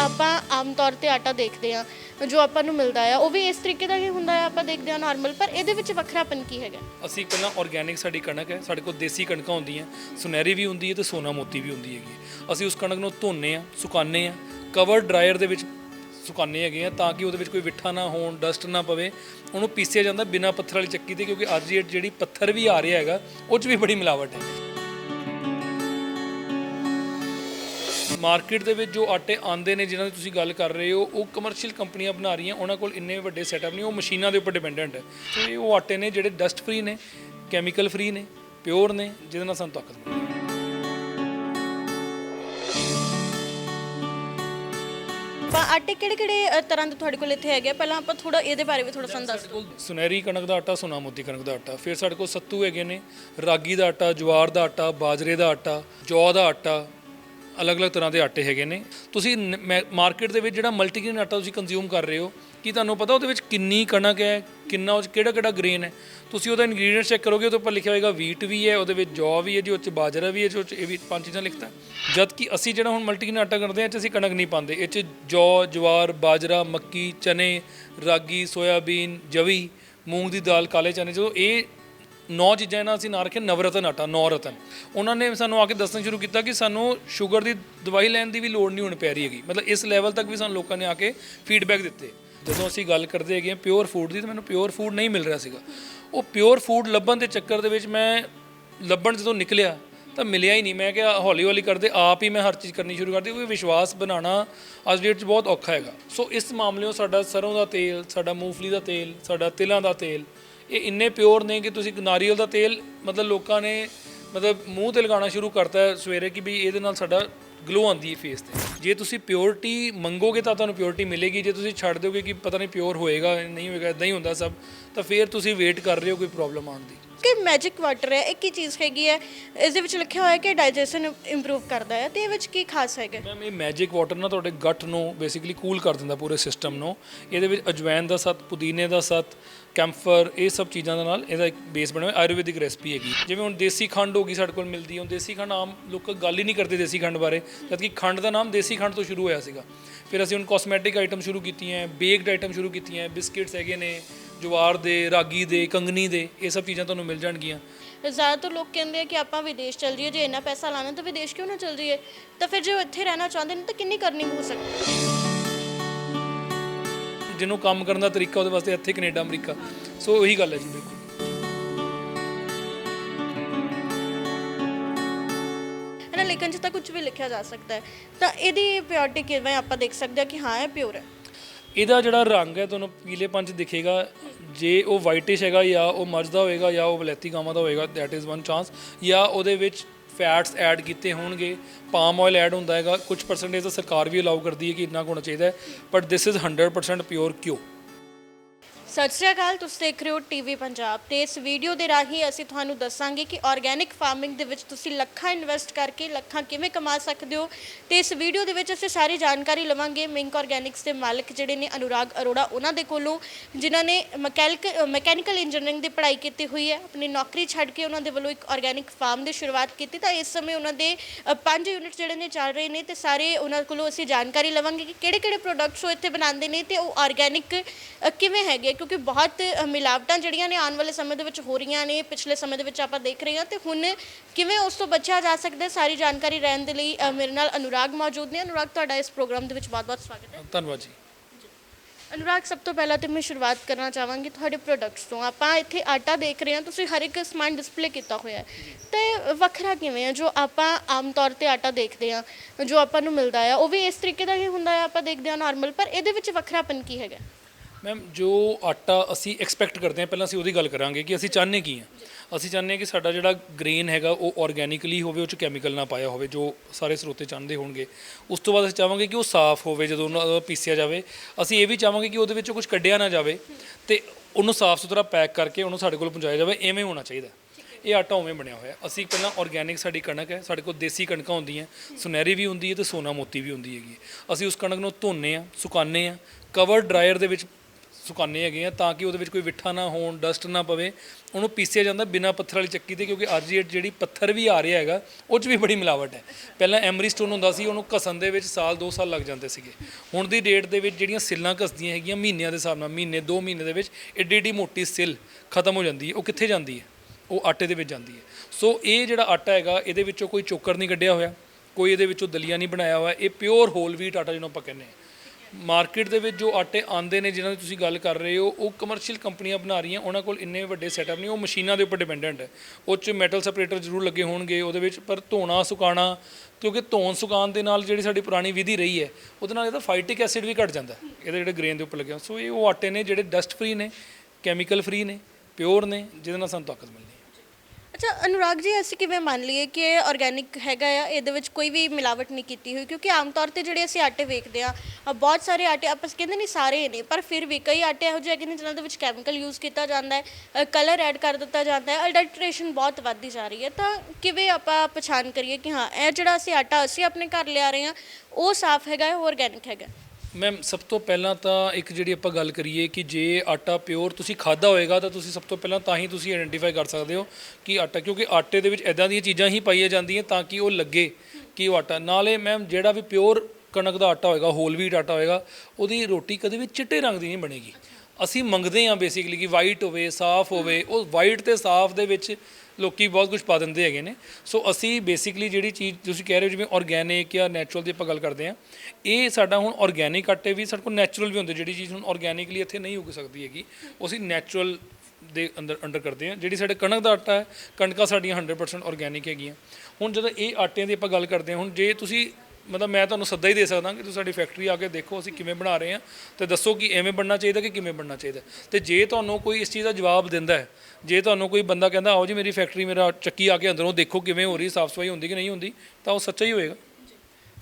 ਆਪਾਂ ਆਮ ਤੌਰ ਤੇ ਆਟਾ ਦੇਖਦੇ ਆ ਜੋ ਆਪਾਂ ਨੂੰ ਮਿਲਦਾ ਆ, ਉਹ ਵੀ ਇਸ ਤਰੀਕੇ ਦਾ ਹੀ ਹੁੰਦਾ ਆ, ਆਪਾਂ ਦੇਖਦੇ ਆ ਨਾਰਮਲ ਪਰ ਇਹਦੇ ਵਿੱਚ ਵੱਖਰਾਪਨ ਕੀ ਹੈਗਾ? ਅਸੀਂ ਪਹਿਲਾਂ ਆਰਗੇਨਿਕ ਸਾਡੀ ਕਣਕ ਹੈ, ਸਾਡੇ ਕੋਲ ਦੇਸੀ ਕਣਕਾਂ ਹੁੰਦੀਆਂ, ਸੁਨਹਿਰੀ ਵੀ ਹੁੰਦੀ ਹੈ ਤੇ ਸੋਨਾ ਮੋਤੀ ਵੀ ਹੁੰਦੀ ਹੈਗੀ ਅਸੀਂ ਉਸ ਕਣਕ ਨੂੰ ਧੋਨੇ ਆ ਸੁਕਾਉਂਦੇ ਆ ਕਵਰ ਡਰਾਇਰ ਦੇ ਵਿੱਚ ਸੁਕਾਉਂਦੇ ਹੈਗੇ ਆ ਤਾਂ ਕਿ ਉਹਦੇ ਵਿੱਚ ਕੋਈ ਵਿੱਠਾ ਨਾ ਹੋਣ ਡਸਟ ਨਾ ਪਵੇ, ਉਹਨੂੰ ਪੀਸਿਆ ਜਾਂਦਾ ਬਿਨਾਂ ਪੱਥਰ ਵਾਲੀ ਚੱਕੀ ਤੇ, ਕਿਉਂਕਿ ਅੱਜ ਇਹ ਜਿਹੜੀ ਪੱਥਰ ਵੀ ਆ ਰਿਹਾ ਹੈਗਾ, ਉਹ 'ਚ ਵੀ ਬੜੀ ਮਿਲਾਵਟ ਹੈ। ਮਾਰਕੀਟ ਦੇ ਵਿੱਚ ਜੋ ਆਟੇ ਆਉਂਦੇ ਨੇ ਜਿਨ੍ਹਾਂ ਦੀ ਤੁਸੀਂ ਗੱਲ ਕਰ ਰਹੇ ਹੋ ਉਹ ਕਮਰਸ਼ੀਅਲ ਕੰਪਨੀਆਂ ਬਣਾ ਰਹੀਆਂ ਉਹਨਾਂ ਕੋਲ ਇੰਨੇ ਵੱਡੇ ਸੈਟਅਪ ਨਹੀਂ ਉਹ ਮਸ਼ੀਨਾਂ ਦੇ ਉੱਪਰ ਡਿਪੈਂਡੈਂਟ ਹੈ। ਤੇ ਇਹ ਉਹ ਆਟੇ ਨੇ ਜਿਹੜੇ ਡਸਟ ਫ੍ਰੀ ਨੇ ਕੈਮੀਕਲ ਫ੍ਰੀ ਨੇ ਪਿਓਰ ਨੇ ਜਿਹਦੇ ਨਾਲ ਸਾਨੂੰ ਤਾਕਤ ਮਿਲਦੀ ਹੈ। ਆਪਾਂ ਆਟੇ ਕਿਹੜੇ ਕਿਹੜੇ ਤਰ੍ਹਾਂ ਦੇ ਤੁਹਾਡੇ ਕੋਲ ਇੱਥੇ ਹੈਗੇ ਆ? ਪਹਿਲਾਂ ਆਪਾਂ ਥੋੜਾ ਇਹਦੇ ਬਾਰੇ ਵੀ ਥੋੜਾ ਸਾਨੂੰ ਦੱਸ ਕੋਲ ਸੁਨਹਿਰੀ ਕਣਕ ਦਾ ਆਟਾ ਸੋਨਾ ਮੋਤੀ ਕਣਕ ਦਾ ਆਟਾ ਫਿਰ ਸਾਡੇ ਕੋਲ ਸੱਤੂ ਹੈਗੇ ਨੇ ਰਾਗੀ ਦਾ ਆਟਾ ਜਵਾਰ ਦਾ ਆਟਾ ਬਾਜਰੇ ਦਾ ਆਟਾ ਜੌ ਦਾ ਆਟਾ ਅਲੱਗ-ਅਲੱਗ ਤਰ੍ਹਾਂ ਦੇ ਆਟੇ ਹੈਗੇ ਨੇ। ਤੁਸੀਂ ਮਾਰਕੀਟ ਦੇ ਵਿੱਚ ਜਿਹੜਾ ਮਲਟੀਗ੍ਰੇਨ ਆਟਾ ਤੁਸੀਂ ਕੰਜ਼ਿਊਮ ਕਰ ਰਹੇ ਹੋ, ਕੀ ਤੁਹਾਨੂੰ ਪਤਾ ਉਹਦੇ ਵਿੱਚ ਕਿੰਨੀ ਕਣਕ ਹੈ, ਕਿੰਨਾ ਉਹ 'ਚ ਕਿਹੜਾ ਕਿਹੜਾ ਗ੍ਰੇਨ ਹੈ? ਤੁਸੀਂ ਉਹਦਾ ਇੰਗਰੀਡੀਐਂਟ ਚੈੱਕ ਕਰੋਗੇ, ਉਹਦੇ ਉੱਪਰ ਲਿਖਿਆ ਹੋਏਗਾ ਵੀਟ ਵੀ ਹੈ, ਉਹਦੇ ਵਿੱਚ ਜੌ ਵੀ ਹੈ ਜੀ, ਉਹ 'ਚ ਬਾਜਰਾ ਵੀ ਹੈ ਜੋ 'ਚ ਇਹ ਵੀ ਪੰਜ ਚੀਜ਼ਾਂ ਲਿਖਤਾ। ਜਦ ਕਿ ਅਸੀਂ ਜਿਹੜਾ ਹੁਣ ਮਲਟੀਗ੍ਰੇਨ ਆਟਾ ਕਰਦੇ ਹਾਂ, ਇਹ 'ਚ ਅਸੀਂ ਕਣਕ ਨਹੀਂ ਪਾਉਂਦੇ। ਇਹ 'ਚ ਜੌ, ਜਵਾਰ, ਬਾਜਰਾ, ਮੱਕੀ, ਚਨੇ, ਰਾਗੀ, ਸੋਇਆਬੀਨ, ਜਵੀ, ਮੂੰਗ ਦੀ ਦਾਲ, ਕਾਲੇ ਚਨੇ, ਜਦੋਂ ਇਹ ਨੌ ਚੀਜ਼ਾਂ ਇਹਨਾਂ ਅਸੀਂ ਨਾਂ ਰੱਖਿਆ, ਨਵਰਤਨ ਆਟਾ, ਨੌ ਰਤਨ। ਉਹਨਾਂ ਨੇ ਸਾਨੂੰ ਆ ਕੇ ਦੱਸਣਾ ਸ਼ੁਰੂ ਕੀਤਾ ਕਿ ਸਾਨੂੰ ਸ਼ੂਗਰ ਦੀ ਦਵਾਈ ਲੈਣ ਦੀ ਵੀ ਲੋੜ ਨਹੀਂ ਹੁਣ ਪੈ ਰਹੀ ਹੈਗੀ। ਮਤਲਬ ਇਸ ਲੈਵਲ ਤੱਕ ਵੀ ਸਾਨੂੰ ਲੋਕਾਂ ਨੇ ਆ ਕੇ ਫੀਡਬੈਕ ਦਿੱਤੇ। ਜਦੋਂ ਅਸੀਂ ਗੱਲ ਕਰਦੇ ਹੈਗੇ ਪਿਓਰ ਫੂਡ ਦੀ, ਤਾਂ ਮੈਨੂੰ ਪਿਓਰ ਫੂਡ ਨਹੀਂ ਮਿਲ ਰਿਹਾ ਸੀਗਾ। ਉਹ ਪਿਓਰ ਫੂਡ ਲੱਭਣ ਦੇ ਚੱਕਰ ਦੇ ਵਿੱਚ ਮੈਂ ਲੱਭਣ ਜਦੋਂ ਨਿਕਲਿਆ, ਤਾਂ ਮਿਲਿਆ ਹੀ ਨਹੀਂ। ਮੈਂ ਕਿਹਾ, ਹੌਲੀ ਹੌਲੀ ਕਰਦੇ, ਆਪ ਹੀ ਮੈਂ ਹਰ ਚੀਜ਼ ਕਰਨੀ ਸ਼ੁਰੂ ਕਰਦੀ ਕਿਉਂਕਿ ਵਿਸ਼ਵਾਸ ਬਣਾਉਣਾ ਅੱਜ ਡੇਟ 'ਚ ਬਹੁਤ ਔਖਾ ਹੈਗਾ। ਸੋ ਇਸ ਮਾਮਲੇ 'ਚ ਸਾਡਾ ਸਰੋਂ ਦਾ ਤੇਲ, ਸਾਡਾ ਮੂੰਗਫਲੀ ਦਾ ਤੇਲ, ਸਾਡਾ ਤਿਲਾਂ ਦਾ ਤੇਲ ਇਹ ਇੰਨੇ ਪਿਓਰ ਨੇ ਕਿ ਤੁਸੀਂ ਨਾਰੀਅਲ ਦਾ ਤੇਲ ਮਤਲਬ ਲੋਕਾਂ ਨੇ ਮਤਲਬ ਮੂੰਹ ਤੇ ਲਗਾਉਣਾ ਸ਼ੁਰੂ ਕਰਤਾ ਹੈ ਸਵੇਰੇ ਕਿ ਵੀ ਇਹਦੇ ਨਾਲ ਸਾਡਾ ਗਲੋ ਆਉਂਦੀ ਹੈ ਫੇਸ ਤੇ। ਜੇ ਤੁਸੀਂ ਪਿਓਰਿਟੀ ਮੰਗੋਗੇ ਤਾਂ ਤੁਹਾਨੂੰ ਪਿਓਰਿਟੀ ਮਿਲੇਗੀ ਜੇ ਤੁਸੀਂ ਛੱਡ ਦਿਓਗੇ ਕਿ ਪਤਾ ਨਹੀਂ ਪਿਓਰ ਹੋਏਗਾ ਨਹੀਂ ਹੋਏਗਾ ਇਦਾਂ ਹੀ ਹੁੰਦਾ ਸਭ ਤਾਂ ਫਿਰ ਤੁਸੀਂ ਵੇਟ ਕਰ ਰਹੇ ਹੋ ਕੋਈ ਪ੍ਰੋਬਲਮ ਆਉਣ ਦੀ। ਕਿ ਮੈਜਿਕ ਵਾਟਰ ਹੈ ਇਹ ਕੀ ਚੀਜ਼ ਹੈਗੀ ਹੈ ਇਸ ਦੇ ਵਿੱਚ ਲਿਖਿਆ ਹੋਇਆ ਹੈ ਕਿ ਡਾਈਜੈਸ਼ਨ ਇੰਪਰੂਵ ਕਰਦਾ ਹੈ ਤੇ ਇਹ ਵਿੱਚ ਕੀ ਖਾਸ ਹੈਗਾ? ਮੈਮ ਇਹ ਮੈਜਿਕ ਵਾਟਰ ਨਾ ਤੁਹਾਡੇ ਗੱਟ ਨੂੰ ਬੇਸਿਕਲੀ ਕੂਲ ਕਰ ਦਿੰਦਾ ਪੂਰੇ ਸਿਸਟਮ ਨੂੰ। ਇਹਦੇ ਵਿੱਚ ਅਜਵਾਇਨ ਦਾ ਸੱਤ ਪੁਦੀਨੇ ਦਾ ਸੱਤ ਕੈਂਫਰ ਇਹ ਸਭ ਚੀਜ਼ਾਂ ਦੇ ਨਾਲ ਇਹਦਾ ਇੱਕ ਬੇਸ ਬਣਿਆ ਹੋਇਆ, ਆਯੁਰਵੈਦਿਕ ਰੈਸਪੀ ਹੈਗੀ। ਜਿਵੇਂ ਹੁਣ ਦੇਸੀ ਖੰਡ ਹੋ ਗਈ ਸਾਡੇ ਕੋਲ ਮਿਲਦੀ ਹੈ ਹੁਣ ਦੇਸੀ ਖੰਡ ਆਮ ਲੋਕ ਗੱਲ ਹੀ ਨਹੀਂ ਕਰਦੇ ਦੇਸੀ ਖੰਡ ਬਾਰੇ। ਜਦਕਿ ਖੰਡ ਦਾ ਨਾਮ ਦੇਸੀ ਖੰਡ ਤੋਂ ਸ਼ੁਰੂ ਹੋਇਆ ਸੀਗਾ। ਫਿਰ ਅਸੀਂ ਹੁਣ ਕਾਸਮੈਟਿਕ ਆਈਟਮ ਸ਼ੁਰੂ ਕੀਤੀਆਂ ਬੇਕਡ ਆਈਟਮ ਸ਼ੁਰੂ ਕੀਤੀਆਂ ਬਿਸਕਿਟਸ ਹੈਗੇ ਨੇ, ਜਵਾਰ ਦੇ, ਰਾਗੀ ਦੇ ਕੰਗਨੀ ਦੇ, ਇਹ ਸਭ ਚੀਜ਼ਾਂ ਤੁਹਾਨੂੰ ਮਿਲ ਜਾਣਗੀਆਂ। ਜ਼ਿਆਦਾਤਰ ਲੋਕ ਕਹਿੰਦੇ ਆ ਕਿ ਆਪਾਂ ਵਿਦੇਸ਼ ਚੱਲ ਜਾਈਏ, ਜੇ ਇੰਨਾ ਪੈਸਾ ਲਾਣਾ ਤਾਂ ਵਿਦੇਸ਼ ਕਿਉਂ ਨਾ ਚੱਲ ਜਾਈਏ? ਤਾਂ ਫਿਰ ਜੇ ਉਹ ਇੱਥੇ ਰਹਿਣਾ ਚਾਹੁੰਦੇ ਨੇ ਤਾਂ ਕਿੰਨੀ ਕਰਨੀ ਹੋ ਸਕਦੀ ਜਿਹਨੂੰ ਕੰਮ ਕਰਨ ਦਾ ਤਰੀਕਾ ਉਹਦੇ ਵਾਸਤੇ ਇੱਥੇ ਕੈਨੇਡਾ ਅਮਰੀਕਾ। ਸੋ ਉਹੀ ਗੱਲ ਹੈ ਜੀ ਬਿਲਕੁਲ। ਹੈ ਨਾ ਲੇਕਿਨ ਚ ਤਾਂ ਕੁਝ ਵੀ ਲਿਖਿਆ ਜਾ ਸਕਦਾ ਹੈ ਤਾਂ ਇਹਦੀ ਪਿਓਰਿਟੀ ਕਿਵੇਂ ਆਪਾਂ ਦੇਖ ਸਕਦੇ ਹਾਂ ਕਿ ਹਾਂ ਇਹ ਪਿਓਰ ਹੈ? ਇਹਦਾ ਜਿਹੜਾ ਰੰਗ ਹੈ ਤੁਹਾਨੂੰ ਪੀਲੇ ਪੰਜ ਦਿਖੇਗਾ। ਜੇ ਉਹ ਵਾਈਟਿਸ਼ ਹੈਗਾ ਜਾਂ ਉਹ ਮੱਝ ਦਾ ਹੋਏਗਾ ਜਾਂ ਉਹ ਵਲੈਤੀ ਗਾਵਾਂ ਦਾ ਹੋਏਗਾ ਦੈਟ ਇਜ਼ ਵਨ ਚਾਂਸ ਜਾਂ ਉਹਦੇ ਵਿੱਚ ਫੈਟਸ ਐਡ ਕੀਤੇ ਹੋਣਗੇ ਪਾਮ ਆਇਲ ਐਡ ਹੁੰਦਾ ਹੈਗਾ ਕੁਝ ਪਰਸੈਂਟੇਜ ਤਾਂ ਸਰਕਾਰ ਵੀ ਅਲਾਉ ਕਰਦੀ ਹੈ ਕਿ ਇੰਨਾ ਕੁ ਹੋਣਾ ਚਾਹੀਦਾ ਹੈ ਬਟ ਦਿਸ ਇਜ਼ 100% ਪਿਓਰ ਕਿਉ ਸਤਿ ਸ਼੍ਰੀ ਅਕਾਲ ਤੁਸੀਂ ਦੇਖ ਰਹੇ ਹੋ ਟੀਵੀ ਪੰਜਾਬ ਤੇ ਇਸ ਵੀਡੀਓ ਦੇ ਰਾਹੀਂ ਅਸੀਂ ਤੁਹਾਨੂੰ ਦੱਸਾਂਗੇ ਕਿ ਆਰਗੇਨਿਕ ਫਾਰਮਿੰਗ ਦੇ ਵਿੱਚ ਤੁਸੀਂ ਲੱਖਾਂ ਇਨਵੈਸਟ ਕਰਕੇ ਲੱਖਾਂ ਕਿਵੇਂ ਕਮਾ ਸਕਦੇ ਹੋ ਤੇ ਇਸ ਵੀਡੀਓ ਦੇ ਵਿੱਚ ਅਸੀਂ ਸਾਰੀ ਜਾਣਕਾਰੀ ਲਵਾਂਗੇ ਮਿੰਕ ਆਰਗੇਨਿਕਸ ਦੇ ਮਾਲਕ ਜਿਹੜੇ ਨੇ ਅਨੁਰਾਗ ਅਰੋੜਾ ਉਹਨਾਂ ਦੇ ਕੋਲੋਂ ਜਿਨ੍ਹਾਂ ਨੇ ਮਕੈਨਿਕ ਮਕੈਨੀਕਲ ਇੰਜੀਨੀਅਰਿੰਗ ਦੀ ਪੜ੍ਹਾਈ ਕੀਤੀ ਹੋਈ ਹੈ ਆਪਣੀ ਨੌਕਰੀ ਛੱਡ ਕੇ ਉਹਨਾਂ ਦੇ ਵੱਲੋਂ ਇੱਕ ਆਰਗੇਨਿਕ ਫਾਰਮ ਦੀ ਸ਼ੁਰੂਆਤ ਕੀਤੀ ਤਾਂ ਇਸ ਸਮੇਂ ਉਹਨਾਂ ਦੇ ਅ, ਪੰਜ ਯੂਨਿਟ ਜਿਹੜੇ ਨੇ ਚੱਲ ਰਹੇ ਨੇ ਤੇ ਸਾਰੇ ਉਹਨਾਂ ਕੋਲੋਂ ਅਸੀਂ ਜਾਣਕਾਰੀ ਲਵਾਂਗੇ ਕਿ ਕਿਹੜੇ ਕਿਹੜੇ ਪ੍ਰੋਡਕਟਸ ਉਹ ਇੱਥੇ ਬਣਾਉਂਦੇ ਨੇ ਤੇ ਉਹ ਆਰਗੇਨਿਕ ਕਿਵੇਂ ਹੈਗੇ ਕਿਉਂਕਿ ਬਹੁਤ ਮਿਲਾਵਟਾਂ ਜਿਹੜੀਆਂ ਨੇ ਆਉਣ ਵਾਲੇ ਸਮੇਂ ਦੇ ਵਿੱਚ ਹੋ ਰਹੀਆਂ ਨੇ ਪਿਛਲੇ ਸਮੇਂ ਦੇ ਵਿੱਚ ਆਪਾਂ ਦੇਖ ਰਹੇ ਹਾਂ ਤੇ ਹੁਣ ਕਿਵੇਂ ਉਸ ਤੋਂ ਬਚਿਆ ਜਾ ਸਕਦਾ ਹੈ, ਸਾਰੀ ਜਾਣਕਾਰੀ ਰਹਿਣ ਦੇ ਲਈ ਅ, ਮੇਰੇ ਨਾਲ ਅਨੁਰਾਗ ਮੌਜੂਦ ਨੇ। ਅਨੁਰਾਗ ਤੁਹਾਡਾ ਇਸ ਪ੍ਰੋਗਰਾਮ ਦੇ ਵਿੱਚ ਬਹੁਤ-ਬਹੁਤ ਸਵਾਗਤ ਹੈ। ਧੰਨਵਾਦ ਜੀ। ਅਨੁਰਾਗ ਸਭ ਤੋਂ ਪਹਿਲਾਂ ਤੇ ਮੈਂ ਸ਼ੁਰੂਆਤ ਕਰਨਾ ਚਾਹਾਂਗੀ ਤੁਹਾਡੇ ਪ੍ਰੋਡਕਟਸ ਤੋਂ। ਆਪਾਂ ਇੱਥੇ ਆਟਾ ਦੇਖ ਰਹੇ ਹਾਂ ਤੁਸੀਂ ਹਰ ਇੱਕ ਸਮਾਨ ਡਿਸਪਲੇ ਕੀਤਾ ਹੋਇਆ ਹੈ। ਤੇ ਵੱਖਰਾ ਕਿਵੇਂ ਹੈ ਜੋ ਆਪਾਂ ਆਮ ਤੌਰ ਤੇ ਆਟਾ ਦੇਖਦੇ ਹਾਂ ਜੋ ਆਪਾਂ ਨੂੰ ਮਿਲਦਾ ਆ ਉਹ ਵੀ ਇਸ ਤਰੀਕੇ ਦਾ ਹੀ ਹੁੰਦਾ ਹੈ ਆਪਾਂ ਦੇਖਦੇ ਹਾਂ ਨਾਰਮਲ ਪਰ ਇਹਦੇ ਵਿੱਚ ਵੱਖਰਾਪਨ ਕੀ ਹੈਗਾ? ਮੈਮ ਜੋ ਆਟਾ ਅਸੀਂ ਐਕਸਪੈਕਟ ਕਰਦੇ ਹਾਂ, ਪਹਿਲਾਂ ਅਸੀਂ ਉਹਦੀ ਗੱਲ ਕਰਾਂਗੇ ਕਿ ਅਸੀਂ ਚਾਹੁੰਦੇ ਕੀ ਹਾਂ। ਅਸੀਂ ਚਾਹੁੰਦੇ ਹਾਂ ਕਿ ਸਾਡਾ ਜਿਹੜਾ ਗ੍ਰੇਨ ਹੈਗਾ, ਉਹ ਆਰਗੈਨਿਕਲੀ ਹੋਵੇ, ਉਹ ਚ ਕੈਮੀਕਲ ਨਾ ਪਾਇਆ ਹੋਵੇ, ਜੋ ਸਾਰੇ ਸਰੋਤੇ ਚਾਹੁੰਦੇ ਹੋਣਗੇ। ਉਸ ਤੋਂ ਬਾਅਦ ਅਸੀਂ ਚਾਹਾਂਗੇ ਕਿ ਉਹ ਸਾਫ਼ ਹੋਵੇ, ਜਦੋਂ ਉਹਨਾਂ ਦਾ ਪੀਸਿਆ ਜਾਵੇ। ਅਸੀਂ ਇਹ ਵੀ ਚਾਹਾਂਗੇ ਕਿ ਉਹਦੇ ਵਿੱਚੋਂ ਕੁਝ ਕੱਢਿਆ ਨਾ ਜਾਵੇ ਤੇ ਉਹਨੂੰ ਸਾਫ਼ ਸੁਥਰਾ ਪੈਕ ਕਰਕੇ ਉਹਨੂੰ ਸਾਡੇ ਕੋਲ ਪਹੁੰਚਾਇਆ ਜਾਵੇ, ਐਵੇਂ ਹੋਣਾ ਚਾਹੀਦਾ। ਇਹ ਆਟਾ ਉਵੇਂ ਬਣਿਆ ਹੋਇਆ। ਅਸੀਂ ਪਹਿਲਾਂ ਆਰਗੈਨਿਕ ਸਾਡੀ ਕਣਕ ਹੈ, ਸਾਡੇ ਕੋਲ ਦੇਸੀ ਕਣਕਾਂ ਹੁੰਦੀਆਂ, ਸੁਨਹਿਰੀ ਵੀ ਹੁੰਦੀ ਹੈ ਤੇ ਸੋਨਾ ਮੋਤੀ ਵੀ ਹੁੰਦੀ ਹੈਗੀ ਅਸੀਂ ਉਸ ਕਣਕ ਨੂੰ ਧੋਨੇ ਆ ਸੁਕਾਉਂਦੇ ਆ ਕਵਰ ਡਰਾਇਰ ਦੇ ਵਿੱਚ ਸੁਕਾਉਂਦੇ ਹੈਗੇ ਆ ਤਾਂ ਕਿ ਉਹਦੇ ਵਿੱਚ ਕੋਈ ਵਿੱਠਾ ਨਾ ਹੋਣ ਡਸਟ ਨਾ ਪਵੇ। ਉਹਨੂੰ ਪੀਸਿਆ ਜਾਂਦਾ ਬਿਨਾ ਪੱਥਰ ਵਾਲੀ ਚੱਕੀ ਤੇ, ਕਿਉਂਕਿ ਅੱਜ ਦੀ ਇਹ ਜਿਹੜੀ ਪੱਥਰ ਵੀ ਆ ਰਿਹਾ ਹੈਗਾ, ਉਹ 'ਚ ਵੀ ਬੜੀ ਮਿਲਾਵਟ ਹੈ। ਪਹਿਲਾਂ ਐਮਰੀ ਸਟੋਨ ਹੁੰਦਾ ਸੀ, ਉਹਨੂੰ ਘਸਣ ਦੇ ਵਿੱਚ ਸਾਲ 2 ਸਾਲ ਲੱਗ ਜਾਂਦੇ ਸੀਗੇ। ਹੁਣ ਦੀ ਡੇਟ ਦੇ ਵਿੱਚ ਜਿਹੜੀਆਂ ਸਿੱਲਾਂ ਘਸਦੀਆਂ ਹੈਗੀਆਂ, ਮਹੀਨਿਆਂ ਦੇ ਹਿਸਾਬ ਨਾਲ, ਮਹੀਨੇ 2 ਮਹੀਨੇ ਦੇ ਵਿੱਚ ਏਡੀ ਏਡੀ ਮੋਟੀ ਸਿੱਲ ਖਤਮ ਹੋ ਜਾਂਦੀ ਹੈ। ਉਹ ਕਿੱਥੇ ਜਾਂਦੀ ਹੈ? ਉਹ ਆਟੇ ਦੇ ਵਿੱਚ ਜਾਂਦੀ ਹੈ। ਸੋ ਇਹ ਜਿਹੜਾ ਆਟਾ ਹੈਗਾ, ਇਹਦੇ ਵਿੱਚੋਂ ਕੋਈ ਚੋਕਰ ਨਹੀਂ ਕੱਢਿਆ ਹੋਇਆ, ਕੋਈ ਇਹਦੇ ਵਿੱਚੋਂ ਦਲੀਆ ਨਹੀਂ ਬਣਾਇਆ ਹੋਇਆ, ਇਹ ਪਿਓਰ ਹੋਲ ਵੀਟ ਆਟਾ ਜਿਹਨੂੰ ਆਪਾਂ ਕਹਿੰਦੇ ਹਾਂ। ਮਾਰਕੀਟ ਦੇ ਵਿੱਚ ਜੋ ਆਟੇ ਆਂਦੇ ਨੇ ਜਿਨ੍ਹਾਂ ਦੀ ਤੁਸੀਂ ਗੱਲ ਕਰ ਰਹੇ ਹੋ ਉਹ ਕਮਰਸ਼ੀਅਲ ਕੰਪਨੀਆਂ ਬਣਾ ਰਹੀਆਂ ਉਹਨਾਂ ਕੋਲ ਇੰਨੇ ਵੱਡੇ ਸੈਟਅਪ ਨਹੀਂ ਉਹ ਮਸ਼ੀਨਾਂ ਦੇ ਉੱਪਰ ਡਿਪੈਂਡੈਂਟ ਹੈ। ਉਹ 'ਚ ਮੈਟਲ ਸੈਪਰੇਟਰ ਜ਼ਰੂਰ ਲੱਗੇ ਹੋਣਗੇ ਉਹਦੇ ਵਿੱਚ ਪਰ ਧੋਣਾ ਸੁਕਾਉਣਾ ਕਿਉਂਕਿ ਧੋਣ ਸੁਕਾਉਣ ਦੇ ਨਾਲ ਜਿਹੜੀ ਸਾਡੀ ਪੁਰਾਣੀ ਵਿਧੀ ਰਹੀ ਹੈ ਉਹਦੇ ਨਾਲ ਇਹਦਾ ਫਾਈਟਿਕ ਐਸਿਡ ਵੀ ਘਟ ਜਾਂਦਾ ਹੈ, ਇਹਦੇ ਜਿਹੜੇ ਗ੍ਰੇਨ ਦੇ ਉੱਪਰ ਲੱਗਿਆ ਸੋ ਇਹ ਉਹ ਆਟੇ ਨੇ ਜਿਹੜੇ ਡਸਟ ਫ੍ਰੀ ਨੇ ਕੈਮੀਕਲ ਫ੍ਰੀ ਨੇ ਪਿਓਰ ਨੇ ਜਿਹਦੇ ਨਾਲ ਸਾਨੂੰ ਤਾਕਤ ਮਿਲਦੀ ਅੱਛਾ ਅਨੁਰਾਗ ਜੀ ਅਸੀਂ ਕਿਵੇਂ ਮੰਨ ਲਈਏ ਕਿ ਇਹ ਆਰਗੈਨਿਕ ਹੈਗਾ ਆ? ਇਹਦੇ ਵਿੱਚ ਕੋਈ ਵੀ ਮਿਲਾਵਟ ਨਹੀਂ ਕੀਤੀ ਹੋਈ ਕਿਉਂਕਿ ਆਮ ਤੌਰ ਤੇ ਜਿਹੜੇ ਅਸੀਂ ਆਟੇ ਵੇਖਦੇ ਆ ਅ, ਬਹੁਤ ਸਾਰੇ ਆਟੇ ਆਪਸ ਕਹਿੰਦੇ ਨਹੀਂ ਸਾਰੇ ਹੀ ਨੇ ਪਰ ਫਿਰ ਵੀ ਕਈ ਆਟੇ ਇਹੋ ਜਿਹੇ ਹੈਗੇ ਨੇ ਜਿਨ੍ਹਾਂ ਦੇ ਵਿੱਚ ਕੈਮੀਕਲ ਯੂਜ਼ ਕੀਤਾ ਜਾਂਦਾ ਹੈ ਕਲਰ ਐਡ ਕਰ ਦਿੱਤਾ ਜਾਂਦਾ ਹੈ ਅਡਲਟ੍ਰੇਸ਼ਨ ਬਹੁਤ ਵੱਧਦੀ ਜਾ ਰਹੀ ਹੈ। ਤਾਂ ਕਿਵੇਂ ਆਪਾਂ ਪਛਾਣ ਕਰੀਏ ਕਿ ਹਾਂ ਇਹ ਜਿਹੜਾ ਅਸੀਂ ਆਟਾ ਅਸੀਂ ਆਪਣੇ ਘਰ ਲਿਆ ਰਹੇ ਹਾਂ ਉਹ ਸਾਫ਼ ਹੈਗਾ ਹੈ ਉਹ ਆਰਗੈਨਿਕ ਹੈਗਾ ਮੈਮ ਸਭ ਤੋਂ ਪਹਿਲਾਂ ਤਾਂ ਇੱਕ ਜਿਹੜੀ ਆਪਾਂ ਗੱਲ ਕਰੀਏ ਕਿ ਜੇ ਆਟਾ ਪਿਓਰ ਤੁਸੀਂ ਖਾਦਾ ਹੋਏਗਾ ਤਾਂ ਤੁਸੀਂ ਸਭ ਤੋਂ ਪਹਿਲਾਂ ਤਾਂ ਹੀ ਤੁਸੀਂ ਆਇਡੈਂਟੀਫਾਈ ਕਰ ਸਕਦੇ ਹੋ ਕਿ ਆਟਾ, ਕਿਉਂਕਿ ਆਟੇ ਦੇ ਵਿੱਚ ਐਦਾਂ ਦੀਆਂ ਚੀਜ਼ਾਂ ਹੀ ਪਾਈਆਂ ਜਾਂਦੀਆਂ ਤਾਂ ਕਿ ਉਹ ਲੱਗੇ ਕਿ ਉਹ ਆਟਾ। ਨਾਲੇ ਮੈਮ ਜਿਹੜਾ ਵੀ ਪਿਓਰ ਕਣਕ ਦਾ ਆਟਾ ਹੋਏਗਾ ਹੋਲ ਵੀਟ ਆਟਾ ਹੋਏਗਾ, ਉਹਦੀ ਰੋਟੀ ਕਦੇ ਵੀ ਚਿੱਟੇ ਰੰਗ ਦੀ ਨਹੀਂ ਬਣੇਗੀ। ਅਸੀਂ ਮੰਗਦੇ ਹਾਂ ਬੇਸਿਕਲੀ ਕਿ ਵਾਈਟ ਹੋਵੇ, ਸਾਫ਼ ਹੋਵੇ, ਉਹ ਵਾਈਟ ਤੇ ਸਾਫ਼ ਦੇ ਵਿੱਚ ਲੋਕੀ ਬਹੁਤ ਕੁਝ ਪਾ ਦਿੰਦੇ ਹੈਗੇ ਨੇ। ਸੋ ਅਸੀਂ ਬੇਸਿਕਲੀ ਜਿਹੜੀ ਚੀਜ਼ ਤੁਸੀਂ ਕਹਿ ਰਹੇ ਹੋ, ਜਿਵੇਂ ਆਰਗੈਨਿਕ ਜਾਂ ਨੈਚੁਰਲ ਦੀ ਆਪਾਂ ਗੱਲ ਕਰਦੇ ਹਾਂ, ਇਹ ਸਾਡਾ ਹੁਣ ਆਰਗੈਨਿਕ ਆਟੇ ਵੀ ਸਾਡੇ ਕੋਲ ਨੈਚੁਰਲ ਵੀ ਹੁੰਦੇ, ਜਿਹੜੀ ਚੀਜ਼ ਹੁਣ ਆਰਗੈਨਿਕਲੀ ਇੱਥੇ ਨਹੀਂ ਉੱਗ ਸਕਦੀ ਹੈਗੀ, ਉਹ ਅਸੀਂ ਨੈਚੁਰਲ ਦੇ ਅੰਦਰ ਅੰਡਰ ਕਰਦੇ ਹਾਂ। ਜਿਹੜੀ ਸਾਡੇ ਕਣਕ ਦਾ ਆਟਾ ਹੈ, ਕਣਕਾਂ ਸਾਡੀਆਂ 100% ਆਰਗੈਨਿਕ ਹੈਗੀਆਂ। ਹੁਣ ਜਦੋਂ ਇਹ ਆਟਿਆਂ ਦੀ ਆਪਾਂ ਗੱਲ ਕਰਦੇ ਹਾਂ, ਹੁਣ ਜੇ ਤੁਸੀਂ ਮਤਲਬ ਮੈਂ ਤੁਹਾਨੂੰ ਸੱਦਾ ਹੀ ਦੇ ਸਕਦਾ ਕਿ ਤੁਸੀਂ ਸਾਡੀ ਫੈਕਟਰੀ ਆ ਕੇ ਦੇਖੋ ਅਸੀਂ ਕਿਵੇਂ ਬਣਾ ਰਹੇ ਹਾਂ ਤੇ ਦੱਸੋ ਕਿ ਐਵੇਂ ਬਣਨਾ ਚਾਹੀਦਾ ਕਿ ਕਿਵੇਂ ਬਣਨਾ ਚਾਹੀਦਾ ਤੇ ਜੇ ਤੁਹਾਨੂੰ ਕੋਈ ਇਸ ਚੀਜ਼ ਦਾ ਜਵਾਬ ਦਿੰਦਾ ਹੈ ਜੇ ਤੁਹਾਨੂੰ ਕੋਈ ਬੰਦਾ ਕਹਿੰਦਾ ਆਓ ਜੀ ਮੇਰੀ ਫੈਕਟਰੀ ਮੇਰਾ ਚੱਕੀ ਆ ਕੇ ਅੰਦਰੋਂ ਦੇਖੋ ਕਿਵੇਂ ਹੋ ਰਹੀ ਸਾਫ਼ ਸਫ਼ਾਈ ਹੁੰਦੀ ਕਿ ਨਹੀਂ ਹੁੰਦੀ ਤਾਂ ਉਹ ਸੱਚਾ ਹੀ ਹੋਏਗਾ।